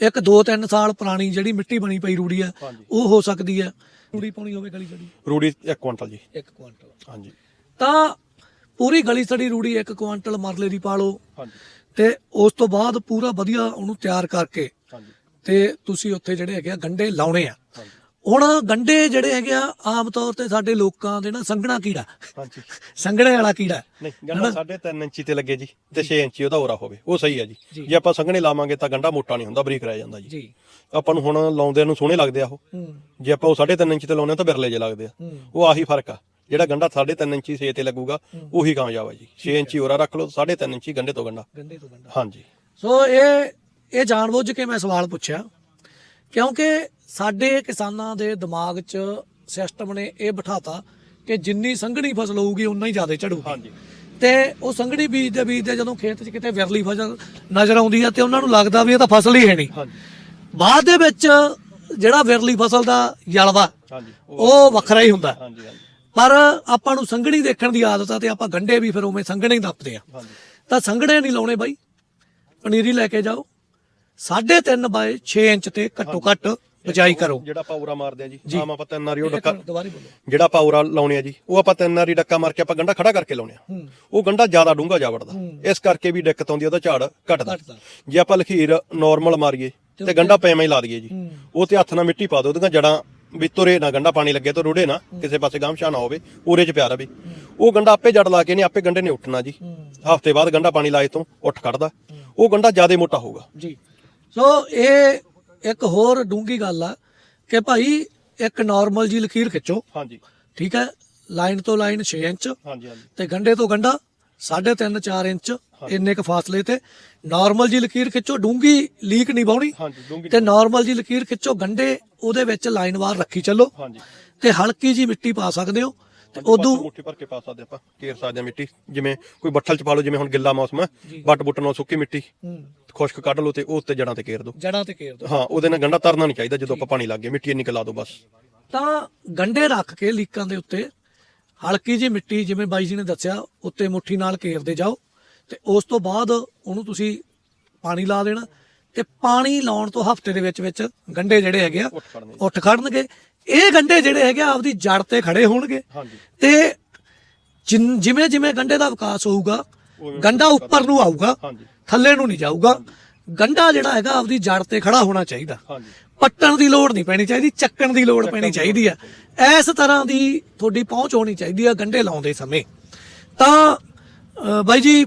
ਇੱਕ 2-3 ਸਾਲ ਪੁਰਾਣੀ ਜਿਹੜੀ ਮਿੱਟੀ ਬਣੀ ਪਈ ਰੂੜੀ ਹੈ। ਉਹ ਹੋ ਸਕਦੀ ਹੈ ਰੂੜੀ ਪਾਉਣੀ ਹੋਵੇ ਗਲੀ ਸੜੀ? ਰੂੜੀ 1 ਕੁਇੰਟਲ ਜੀ। 1 ਕੁਆਂਟਲ। ਹਾਂਜੀ। ਤਾਂ ਪੂਰੀ ਗਲੀ ਸੜੀ ਰੂੜੀ 1 ਕੁਆਂਟਲ ਮਰਲੇ ਦੀ ਪਾ ਲਓ ਹਾਂਜੀ। ਤੇ ਉਸ ਤੋਂ ਬਾਅਦ ਪੂਰਾ ਵਧੀਆ ਉਹਨੂੰ ਤਿਆਰ ਕਰਕੇ ਹਾਂਜੀ। ਤੇ ਤੁਸੀਂ ਉੱਥੇ ਜਿਹੜੇ ਹੈਗੇ ਆ ਗੰਡੇ ਲਾਉਣੇ ਆ। ਹੁਣ ਗੰਡੇ ਜਿਹੜੇ ਹੈਗੇ ਆ ਆਮ ਤੌਰ ਤੇ ਸਾਡੇ ਲੋਕਾਂ ਦੇ ਨਾ ਸੰਘਣਾ ਕੀੜਾ। ਹਾਂਜੀ। ਸੰਘਣੇ ਵਾਲਾ ਕੀੜਾ। ਨਹੀਂ ਗੰਡਾ 3.5 ਇੰਚੀ ਤੇ ਲੱਗੇ ਜੀ ਤੇ 6 ਇੰਚੀ ਉਹਦਾ ਹੋਰਾ ਹੋਵੇ ਉਹ ਸਹੀ ਹੈ ਜੀ। ਜੀ। ਆਪਾਂ ਸੰਘਣੇ ਲਾਵਾਂਗੇ ਤਾਂ ਗੰਡਾ ਮੋਟਾ ਨਹੀਂ ਹੁੰਦਾ ਬਰੀਕ ਰਹਿ ਜਾਂਦਾ ਜੀ। ਆਪਾਂ ਨੂੰ ਹੁਣ ਲਾਉਂਦਿਆਂ ਨੂੰ ਸੋਹਣੇ ਲੱਗਦੇ ਆ ਉਹ। ਜੇ ਆਪਾਂ ਉਹ 3.5 ਇੰਚ ਤੇ ਲਾਉਂਦੇ ਆ ਤਾਂ ਬਿਰਲੇ ਜੇ ਲੱਗਦੇ ਆ। ਉਹ ਆਹੀ ਫ਼ਰਕ ਆ। ਜਿਹੜਾ ਗੰਡਾ 3.5 ਇੰਚੀ ਸੇ ਤੇ ਲੱਗੂਗਾ ਉਹੀ ਕਾਮਯਾਬ ਆ ਜੀ। 6 ਇੰਚੀ ਹੋਰਾ ਰੱਖ ਲਓ 3.5 ਇੰਚੀ ਗੰਡੇ ਤੋਂ ਗੰਡਾ। ਗੰਡੇ ਤੋਂ ਗੰਡਾ। ਹਾਂਜੀ। ਸੋ ਇਹ ਇਹ ਜਾਣਬੁੱਝ ਕੇ ਮੈਂ ਸਵਾਲ ਪੁੱਛਿਆ ਕਿਉਂਕਿ ਸਾਡੇ ਕਿਸਾਨਾਂ ਦੇ ਦਿਮਾਗ 'ਚ ਸਿਸਟਮ ਨੇ ਇਹ ਬਿਠਾਤਾ ਕਿ ਜਿੰਨੀ ਸੰਘਣੀ ਫਸਲ ਹੋਊਗੀ ਉਨਾ ਹੀ ਜ਼ਿਆਦਾ ਝੜੂਗੀ। ਹਾਂਜੀ। ਤੇ ਉਹ ਸੰਘਣੀ ਬੀਜਦੇ ਬੀਜਦੇ ਜਦੋਂ ਖੇਤ 'ਚ ਕਿਤੇ ਵਿਰਲੀ ਫਸਲ ਨਜ਼ਰ ਆਉਂਦੀ ਆ ਤੇ ਉਹਨਾਂ ਨੂੰ ਲੱਗਦਾ ਵੀ ਇਹ ਤਾਂ ਫਸਲ ਹੀ ਹੈ ਨਹੀਂ। ਬਾਅਦ ਦੇ ਵਿੱਚ ਜਿਹੜਾ ਵਿਰਲੀ ਫਸਲ ਦਾ ਜਲਵਾ ਉਹ ਵੱਖਰਾ ਹੀ ਹੁੰਦਾ। ਪਰ ਆਪਾਂ ਨੂੰ ਸੰਘਣੀ ਦੇਖਣ ਦੀ ਆਦਤ ਆ ਤੇ ਆਪਾਂ ਗੰਡੇ ਵੀ ਫਿਰ ਉਵੇਂ ਸੰਘਣੇ ਹੀ ਦੱਪਦੇ ਆ। ਤਾਂ ਸੰਘਣੇ ਨਹੀਂ ਲਾਉਣੇ ਬਾਈ। ਪਨੀਰੀ ਲੈ ਕੇ ਜਾਓ। 3.5 ਬਾਏ 6 ਇੰਚ ਤੇ ਘੱਟੋ ਘੱਟ ਬਜਾਈ ਕਰੋ। ਜਿਹੜਾ ਪਾਉਰਾ ਮਾਰਦੇ ਆ ਜੀ ਆਮ ਆਪਾਂ ਤਿੰਨ ਵਾਰੀ ਉਹ ਡੱਕਾ ਦੁਬਾਰੇ ਬੋਲੋ। ਜਿਹੜਾ ਪਾਉਰਾ ਲਾਉਣੇ ਆ ਜੀ ਉਹ ਆਪਾਂ ਤਿੰਨ ਵਾਰੀ ਡੱਕਾ ਮਾਰ ਕੇ ਆਪਾਂ ਗੰਡਾ ਖੜਾ ਕਰਕੇ ਲਾਉਣੇ ਆ। ਉਹ ਗੰਡਾ ਜ਼ਿਆਦਾ ਡੂੰਘਾ ਜਾ ਵੜਦਾ। ਇਸ ਕਰਕੇ ਵੀ ਦਿੱਕਤ ਆਉਂਦੀ ਉਹਦਾ ਝਾੜ ਘਟਦਾ। ਜੇ ਆਪਾਂ ਲਖੀਰ ਨਾਰਮਲ ਮਾਰੀਏ ਤੇ ਗੰਡਾ ਪੈਵੇਂ ਹੀ ਲਾ ਦਈਏ ਜੀ। ਉਹ ਤੇ ਹੱਥ ਨਾਲ ਮਿੱਟੀ ਪਾ ਦਿਓ ਉਹਦੀਆਂ ਜੜਾਂ ਵੀ ਤੁਰੇ ਨਾ ਗੰਡਾ ਪਾਣੀ ਲੱਗੇ ਤਾਂ ਰੁੜੇ ਨਾ ਕਿਸੇ ਪਾਸੇ ਗਾਮਸ਼ਾ ਨਾ ਹੋਵੇ ਉਰੇ ਚ ਪਿਆ ਰਵੇ। ਉਹ ਗੰਡਾ ਆਪੇ ਜੜ ਲਾ ਕੇ ਨੇ ਆਪੇ ਗੰਡੇ ਨੇ ਉੱਠਣਾ ਜੀ। ਹਫ਼ਤੇ ਬਾਅਦ ਗੰਡਾ ਪਾਣੀ ਲਾਏ ਤੋਂ ਉੱਠ ਖੜਦਾ। ਉਹ ਗੰਡਾ ਜ਼ਿਆਦਾ ਮੋਟਾ ਹੋਊਗਾ। ਜੀ। ਸੋ ਇਹ ਇੱਕ ਹੋਰ ਡੂੰਗੀ ਗੱਲ ਆ ਕਿ ਭਾਈ ਇੱਕ ਨਾਰਮਲ ਜੀ ਲਕੀਰ ਖਿੱਚੋ। ਹਾਂਜੀ। ਠੀਕ ਹੈ ਲਾਈਨ ਤੋਂ ਲਾਈਨ 6 ਇੰਚ। ਹਾਂਜੀ ਹਾਂਜੀ। ਤੇ ਗੰਡੇ ਤੋਂ ਗੰਡਾ 3.5 4 ਇੰਚ ਇੰਨੇ ਕ ਫਾਸਲੇ ਤੇ ਨਾਰਮਲ ਜੀ ਲਕੀਰ ਖਿੱਚੋ ਡੂੰਗੀ ਲੀਕ ਨਹੀਂ ਬਾਉਣੀ। ਤੇ ਨਾਰਮਲ ਜੀ ਲਕੀਰ ਖਿੱਚੋ ਗੰਡੇ ਉਹਦੇ ਵਿੱਚ ਲਾਈਨ ਵਾਰ ਰੱਖੀ ਚੱਲੋ। ਤੇ ਹਲਕੀ ਜੀ ਮਿੱਟੀ ਪਾ ਸਕਦੇ ਹੋ। ਤੇ ਉਦੋਂ ਮੁੱਠੀ ਭਰ ਕੇ ਪਾ ਸਕਦੇ ਆਪਾਂ ਕੇਰ ਸਕਦੇ ਹਾਂ ਮਿੱਟੀ ਜਿਵੇਂ ਕੋਈ ਬੱਠਲ ਚ ਪਾ ਲਓ ਜਿਵੇਂ ਹੁਣ ਗਿੱਲਾ ਮੌਸਮ ਹੈ ਜੀ। ਬੱਟ ਬੁੱਟ ਨਾਲ ਸੁੱਕੀ ਮਿੱਟੀ ਖੁਸ਼ਕ ਕੱਢ ਲਓ ਤੇ ਉਹ ਉੱਤੇ ਜੜਾਂ ਤੇ ਕੇਰ ਦਿਓ। ਜੜਾਂ ਤੇ ਘੇਰ ਦੋ ਹਾਂ ਉਹਦੇ ਨਾਲ ਗੰਡਾ ਤਰਨਾ ਨਹੀਂ ਚਾਹੀਦਾ ਜਦੋਂ ਆਪਾਂ ਪਾਣੀ ਲੱਗੇ ਮਿੱਟੀ ਇੰਨੀ ਕੁ ਲਾ ਦਿਓ ਬਸ। ਤਾਂ ਗੰਡੇ ਰੱਖ ਕੇ ਲੀਕਾਂ ਦੇ ਉੱਤੇ ਹਲਕੀ ਜੀ ਮਿੱਟੀ ਜਿਵੇਂ ਬਾਈ ਜੀ ਨੇ ਦੱਸਿਆ ਉੱਤੇ ਮੁੱਠੀ ਨਾਲ ਘੇਰਦੇ ਜਾਓ ਤੇ ਉਸ ਤੋਂ ਬਾਅਦ ਉਹਨੂੰ ਤੁਸੀਂ ਪਾਣੀ ਲਾ ਦੇਣਾ ਤੇ ਪਾਣੀ ਲਾਉਣ ਤੋਂ ਹਫ਼ਤੇ ਦੇ ਵਿੱਚ ਵਿੱਚ ਗੰਡੇ ਜਿਹੜੇ ਹੈਗੇ ਆ ਉੱਠ ਖੜਨਗੇ ਇਹ ਗੰਡੇ ਜਿਹੜੇ ਹੈਗੇ ਆ ਆਪਦੀ ਜੜ ਤੇ ਖੜੇ ਹੋਣਗੇ। ਹਾਂਜੀ। ਤੇ ਜਿਵੇਂ ਜਿਵੇਂ ਗੰਡੇ ਦਾ ਵਿਕਾਸ ਹੋਊਗਾ ਗੰਡਾ ਉੱਪਰ ਨੂੰ ਆਊਗਾ ਥੱਲੇ ਨੂੰ ਨਹੀਂ ਜਾਊਗਾ। ਗੰਡਾ ਜਿਹੜਾ ਹੈਗਾ ਆਪਦੀ ਜੜ ਤੇ ਖੜਾ ਹੋਣਾ ਚਾਹੀਦਾ। ਪੱਟਣ ਦੀ ਲੋੜ ਨਹੀਂ ਪੈਣੀ ਚਾਹੀਦੀ ਚੱਕਣ ਦੀ ਲੋੜ ਪੈਣੀ ਚਾਹੀਦੀ ਆ। ਇਸ ਤਰ੍ਹਾਂ ਦੀ ਤੁਹਾਡੀ ਪਹੁੰਚ ਹੋਣੀ ਚਾਹੀਦੀ ਆ ਗੰਡੇ ਲਾਉਂਦੇ ਸਮੇਂ। ਤਾਂ ਬਾਈ ਜੀ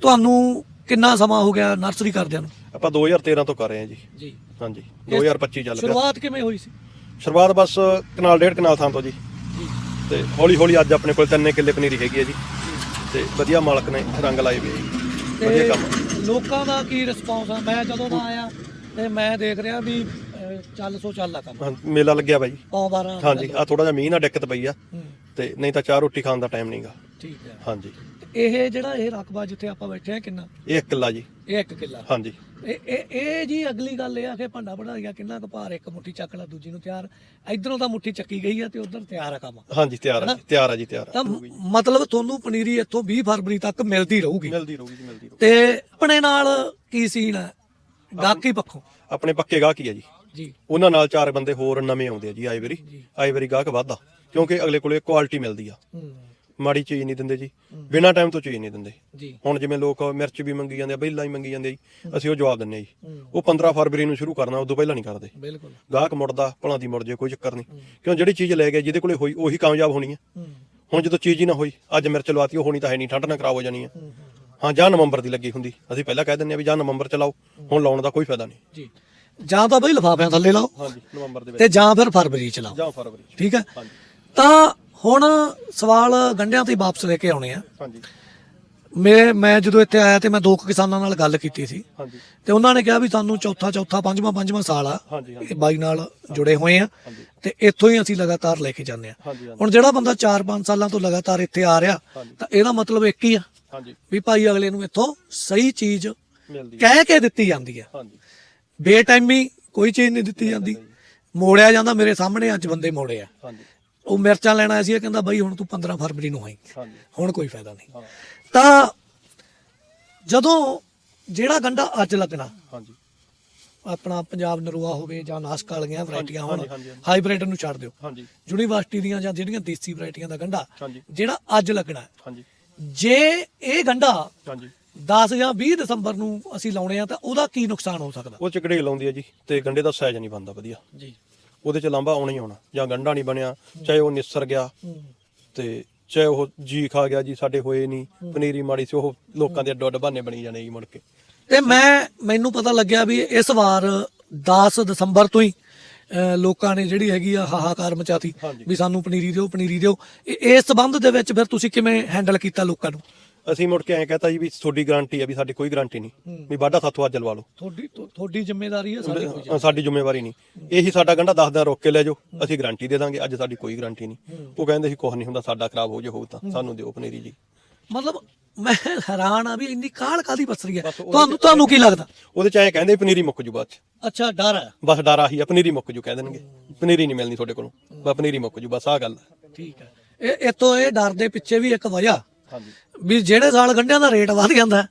ਤੁਹਾਨੂੰ ਕਿੰਨਾ ਸਮਾਂ ਹੋ ਗਿਆ ਨਰਸਰੀ ਕਰਦਿਆਂ ਨੂੰ? ਆਪਾਂ 2013 ਤੋਂ ਕਰ ਰਹੇ ਹਾਂ ਜੀ। ਜੀ। ਹਾਂਜੀ। 2025 ਚੱਲ ਪਿਆ। ਸ਼ੁਰੂਆਤ ਕਿਵੇਂ ਹੋਈ ਸੀ? ਸ਼ੁਰੂਆਤ ਬਸ ਕਨਾਲ ਡੇਢ ਕਨਾਲ ਥਾਂ ਤੋਂ ਜੀ। ਤੇ ਹੌਲੀ ਹੌਲੀ ਅੱਜ ਆਪਣੇ ਕੋਲ ਤਿੰਨੇ ਕਿੱਲੇ ਪਨੀਰੀ ਹੈਗੀ ਹੈ ਜੀ। ਤੇ ਵਧੀਆ ਮਾਲਕ ਨੇ ਰੰਗ ਲਾਏ ਜੀ। ਵਧੀਆ ਤੇ ਕੰਮ ਲੋਕਾਂ ਦਾ ਕੀ ਰਿਸਪੌਂਸ ਆ? ਮੈਂ ਜਦੋਂ ਦਾ ਆਇਆ ਤੇ ਮੈਂ ਦੇਖ ਰਿਹਾ ਵੀ ਅਹ, ਚੱਲ ਸੋ ਚੱਲ ਆ ਕੰਮ। ਹਾਂ, ਮੇਲਾ ਲੱਗਿਆ ਬਾਈ। ਪੌ 12 ਹਾਂਜੀ ਆ ਥੋੜਾ ਜਿਹਾ ਮੀਂਹ ਨਾਲ ਦਿੱਕਤ ਪਈ ਆ। ਹੂੰ, ਤੇ ਨਹੀਂ ਤਾਂ ਚਾਹ ਰੋਟੀ ਖਾਣ ਦਾ ਟਾਈਮ ਨਹੀਂਗਾ ਠੀਕ ਹੈ ਹਾਂਜੀ ਤੇ ਇਹ ਜਿਹੜਾ ਇਹ ਰਕਬਾ ਜਿੱਥੇ ਆਪਾਂ ਬੈਠੇ ਆ ਕਿੰਨਾ? ਇਹ ਇੱਕ ਕਿੱਲਾ ਜੀ। ਇਹ ਇੱਕ ਕਿੱਲਾ। ਹਾਂਜੀ ਇਹ ਇਹ ਇਹ ਜੀ ਅਗਲੀ ਗੱਲ ਇਹ ਆ ਕਿ ਭਾਂਡਾ ਬਣਾਈਆ ਕਿੰਨਾ ਕੁ ਭਾਰ ਇੱਕ ਮੁੱਠੀ ਚੱਕ ਲਾ ਦੂਜੀ ਨੂੰ ਤਿਆਰ। ਇਧਰੋਂ ਤਾਂ ਮੁੱਠੀ ਚੱਕੀ ਗਈ ਆ ਤੇ ਉਧਰ ਤਿਆਰ ਆ ਕੰਮ। ਹਾਂਜੀ ਤਿਆਰ ਆ ਜੀ ਤਿਆਰ ਆ ਜੀ ਤਿਆਰ ਤਾਂ ਮਤਲਬ ਤੁਹਾਨੂੰ ਪਨੀਰੀ ਇੱਥੋਂ 20 ਫਰਵਰੀ ਤੱਕ ਮਿਲਦੀ ਰਹੂਗੀ। ਮਿਲਦੀ ਰਹੂਗੀ ਜੀ ਮਿਲਦੀ ਰਹੂ ਤੇ ਆਪਣੇ ਨਾਲ ਕੀ ਸੀਨ ਹੈ ਗਾਹਕੀ ਪੱਖੋਂ। ਆਪਣੇ ਪੱਕੇ ਗਾਹਕ ਹੀ ਆ ਜੀ। ਜੀ। ਉਹਨਾਂ ਨਾਲ ਚਾਰ ਬੰਦੇ ਹੋਰ ਨਵੇਂ ਆਉਂਦੇ ਆ ਜੀ ਆਏ ਵਾਰੀ। ਆਏ ਵਾਰੀ ਗਾਹਕ ਵੱਧਦਾ ਕਿਉਂਕਿ ਅਗਲੇ ਕੋਲੇ ਕੁਆਲਿਟੀ ਮਿਲਦੀ ਆ। ਹੂੰ। ਮਾੜੀ ਚੀਜ਼ ਨਹੀਂ ਦਿੰਦੇ ਜੀ। ਬਿਨਾਂ ਟਾਈਮ ਤੋਂ ਚੀਜ਼ ਨਹੀਂ ਦਿੰਦੇ। ਜੀ। ਹੁਣ ਜਿਵੇਂ ਲੋਕ ਮਿਰਚ ਵੀ ਮੰਗੀ ਜਾਂਦੇ ਆ ਬਈਲਾਂ ਹੀ ਮੰਗੀ ਜਾਂਦੇ ਆ ਜੀ। ਅਸੀਂ ਉਹ ਜਵਾਬ ਦਿੰਨੇ ਆ ਜੀ। ਉਹ 15 ਫਰਵਰੀ ਨੂੰ ਸ਼ੁਰੂ ਕਰਨਾ ਉਦੋਂ ਪਹਿਲਾਂ ਨਹੀਂ ਕਰਦੇ। ਬਿਲਕੁਲ। ਗਾਹਕ ਮੁੜਦਾ ਭਲਾਂ ਦੀ ਮੁੜ ਜੇ ਕੋਈ ਚੱਕਰ ਨਹੀਂ। ਕਿਉਂ ਜਿਹੜੀ ਚੀਜ਼ ਲੈ ਗਿਆ ਜਿਹਦੇ ਕੋਲੇ ਹੋਈ ਉਹੀ ਕਾਮਯਾਬ ਹੋਣੀ ਹੈ। ਹੁਣ ਜਦੋਂ ਚੀਜ਼ ਹੀ ਨਾ ਹੋਈ ਅੱਜ ਮਿਰਚ ਲਵਾਤੀ ਉਹ ਹੋਣੀ ਤਾਂ ਹੈ ਨਹੀਂ ਠੰਡ ਨਾਲ ਖਰਾਬ ਹੋ ਜਾਣੀ ਹੈ ਹੂੰ, ਜਾਂ ਨਵੰਬਰ ਦੀ ਲੱਗੀ ਹੁੰਦੀ। ਅਸੀਂ ਪਹਿਲਾਂ ਕਹਿ ਦਿੰਨੇ ਆ ਵੀ ਜਾਂ ਨਵੰਬਰ ਚ ਲਾਓ ਹੁਣ ਲਾਉਣ ਦਾ ਕੋਈ ਫਾਇਦਾ ਨਹੀਂ। ਜੀ। ਜਾਂ ਤਾਂ ਬਈ ਲਫਾਫਿਆਂ ਥੱਲੇ ਲਾਓ ਹਾਂਜੀ ਨਵੰਬਰ ਦੇ ਵਿੱਚ। ਤੇ ਜਾਂ ਫਿਰ ਫਰਵਰੀ ਚ ਲਾਓ। ਜਾਂ ਫਰਵਰੀ ਠੀਕ ਹੈ। ਹਾਂਜੀ। ਤਾਂ ਹੁਣ ਸਵਾਲ ਗੰਡਿਆਂ ਤੇ ਵਾਪਸ ਲੈ ਕੇ ਆਉਣੇ ਆ। ਹਾਂਜੀ। ਮੈਂ ਮੈਂ ਜਦੋਂ ਇੱਥੇ ਆਇਆ ਤੇ ਮੈਂ ਦੋ ਕੁ ਕਿਸਾਨਾਂ ਨਾਲ ਗੱਲ ਕੀਤੀ ਸੀ। ਹਾਂਜੀ। ਤੇ ਉਹਨਾਂ ਨੇ ਕਿਹਾ ਵੀ ਸਾਨੂੰ ਚੌਥਾ ਚੌਥਾ ਪੰਜਵਾਂ ਪੰਜਵਾਂ ਸਾਲ ਆ। ਹਾਂਜੀ ਹਾਂਜੀ। ਇਹ ਬਾਈ ਨਾਲ ਜੁੜੇ ਹੋਏ ਆ। ਹਾਂਜੀ। ਤੇ ਇੱਥੋਂ ਹੀ ਅਸੀਂ ਲਗਾਤਾਰ ਲੈ ਕੇ ਜਾਂਦੇ ਆ। ਹਾਂਜੀ ਹਾਂਜੀ। ਹੁਣ ਜਿਹੜਾ ਬੰਦਾ 4-5 ਸਾਲਾਂ ਤੋਂ ਲਗਾਤਾਰ ਇੱਥੇ ਆ ਰਿਹਾ ਹਾਂਜੀ। ਤਾਂ ਇਹਦਾ ਮਤਲਬ ਇੱਕ ਹੀ ਆ। ਹਾਂਜੀ। ਵੀ ਭਾਈ ਅਗਲੇ ਨੂੰ ਇੱਥੋਂ ਸਹੀ ਚੀਜ਼ ਮਿਲਦੀ ਹੈ। ਕਹਿ ਕੇ ਦਿੱਤੀ ਜਾਂਦੀ ਆ। ਹਾਂਜੀ। ਬੇਟਾਈਮੀ ਕੋਈ ਚੀਜ਼ ਨਹੀਂ ਦਿੱਤੀ ਜਾਂਦੀ। ਮੋੜਿਆ ਜਾਂਦਾ ਮੇਰੇ ਸਾਹਮਣੇ ਅੱਜ ਬੰਦੇ ਮੋੜੇ ਆ। ਹਾਂਜੀ। ਉਹ ਮਿਰਚਾਂ ਲੈਣ ਆਇਆ ਸੀ ਇਹ ਕਹਿੰਦਾ ਬਾਈ ਹੁਣ ਤੂੰ 15 ਫਰਵਰੀ ਨੂੰ ਆਈ। ਹੁਣ ਕੋਈ ਫਾਇਦਾ ਨਹੀਂ। ਤਾਂ ਜਦੋਂ ਜਿਹੜਾ ਗੰਡਾ ਅੱਜ ਲੱਗਣਾ ਹਾਂਜੀ। ਆਪਣਾ ਪੰਜਾਬ ਨਰੂਆ ਹੋਵੇ ਜਾਂ ਨਾਸਕ ਵਾਲੀਆਂ ਵੈਰਾਈਟੀਆਂ ਹੋਣ। ਹਾਈਬ੍ਰਿਡ ਨੂੰ ਛੱਡ ਦਿਓ। ਹਾਂਜੀ। ਯੂਨੀਵਰਸਿਟੀ ਦੀਆਂ ਜਾਂ ਜਿਹੜੀਆਂ ਦੇਸੀ ਵੈਰਾਈਟੀਆਂ ਦਾ ਗੰਡਾ ਜਿਹੜਾ ਅੱਜ ਲੱਗਣਾ। ਹੈ, ਹਾਂਜੀ। ਜੇ ਇਹ ਗੰਡਾ ਹਾਂਜੀ। 10 ਜਾਂ 20 ਦਸੰਬਰ ਨੂੰ ਅਸੀਂ ਲਾਉਣੇ ਆ ਤਾਂ ਉਹਦਾ ਕੀ ਨੁਕਸਾਨ ਹੋ ਸਕਦਾ? ਉਹ ਚਕੜੇ ਲਾਉਂਦੀ ਹੈ ਜੀ ਤੇ ਗੰਡੇ ਦਾ ਸਾਈਜ਼ ਨਹੀਂ ਬਣਦਾ ਵਧੀਆ। ਜੀ। ਉਹਦੇ ਚ ਲਾਂਬਾ ਆਉਣਾ ਹੀ ਆਉਣਾ ਜਾਂ ਗੰਡਾ ਨਹੀਂ ਬਣਿਆ ਚਾਹੇ ਉਹ ਨਿਸਰ ਗਿਆ ਤੇ ਚਾਹੇ ਉਹ ਜੀ ਖਾ ਗਿਆ ਜੀ ਸਾਡੇ ਹੋਏ ਨਹੀਂ ਪਨੀਰੀ ਮਾੜੀ ਸੀ ਉਹ ਲੋਕਾਂ ਦੇ ਅੱਡੋ ਅੱਡ ਬਹਾਨੇ ਬਣੀ ਜਾਣੇ ਜੀ ਮੁੜ ਕੇ। ਤੇ ਮੈਂ ਮੈਨੂੰ ਪਤਾ ਲੱਗਿਆ ਵੀ ਇਸ ਵਾਰ 10 ਦਸੰਬਰ ਤੋਂ ਹੀ ਲੋਕਾਂ ਨੇ ਜਿਹੜੀ ਹੈਗੀ ਆ ਹਾਹਾਕਾਰ ਮਚਾਤੀ। ਵੀ ਸਾਨੂੰ ਪਨੀਰੀ ਦਿਓ ਪਨੀਰੀ ਦਿਓ। ਇਹ- ਇਸ ਸੰਬੰਧ ਦੇ ਵਿੱਚ ਫਿਰ ਤੁਸੀਂ ਕਿਵੇਂ ਹੈਂਡਲ ਕੀਤਾ ਲੋਕਾਂ ਨੂੰ? ਅਸੀਂ ਮੁੜ ਕੇ ਐਂ ਕਹਤਾ ਜੀ ਵੀ ਤੁਹਾਡੀ ਗਾਰੰਟੀ ਹੈ ਵੀ ਸਾਡੀ ਕੋਈ ਗਾਰੰਟੀ ਨਹੀਂ। ਵੀ ਵਾਢਾ ਸਾਥੋਂ ਅੱਜ ਲਵਾ ਲਓ। ਤੁਹਾਡੀ ਤੁਹਾਡੀ ਜ਼ਿੰਮੇਵਾਰੀ ਹੈ ਸਾਡੀ ਕੋਈ ਅ, ਸਾਡੀ ਜ਼ਿੰਮੇਵਾਰੀ ਨਹੀਂ। ਇਹੀ ਸਾਡਾ ਗੰਢਾ 10 ਦਿਨ ਰੋਕ ਕੇ ਲੈ ਜਾਓ ਅਸੀਂ ਗਾਰੰਟੀ ਦੇ ਦਾਂਗੇ ਅੱਜ ਸਾਡੀ ਕੋਈ ਗਾਰੰਟੀ ਨਹੀਂ। ਉਹ ਕਹਿੰਦੇ ਸੀ ਕੁਝ ਨਹੀਂ ਹੁੰਦਾ ਸਾਡਾ ਖਰਾਬ ਹੋ ਜੇ ਹੋਊ ਤਾਂ। ਸਾਨੂੰ ਦਿਓ ਪਨੀਰੀ ਜੀ। ਮਤਲਬ ਮੈਂ ਹੈਰਾਨ ਆ ਵੀ ਇੰਨੀ ਕਾਹਲ ਕਾਦੀ ਬਸਰੀ ਹੈ? ਤੁਹਾਨੂੰ ਤੁਹਾਨੂੰ ਕੀ ਲੱਗਦਾ? ਉਹਦੇ ਚ ਐਂ ਕਹਿੰਦੇ ਪਨੀਰੀ ਮੁੱਕ ਜੂ ਬਾਅਦ ਚ। ਅੱਛਾ ਡਰ ਹੈ। ਬਸ ਡਰ ਆਹੀ ਆ ਪਨੀਰੀ ਮੁੱਕ ਜੂ ਕਹਿ ਦੇਣਗੇ। ਪਨੀਰੀ ਨਹੀਂ ਮਿਲਣੀ ਤੁਹਾਡੇ ਕੋਲੋਂ। ਬਸ ਪਨੀਰੀ ਮੁੱਕ ਜੂ ਬਸ ਆਹ ਗੱਲ। ਠੀਕ ਹੈ। ਇਹ ਇਤੋਂ ਇਹ ਡਰ ਦੇ ਪਿੱਛੇ ਵੀ ਇੱਕ ਵਜ੍ਹਾ ਵੀ ਜਿਹੜੇ ਸਾਲ ਗੰਢਿਆਂ ਦਾ ਰੇਟ ਵਧ ਜਾਂਦਾ ਹੈ,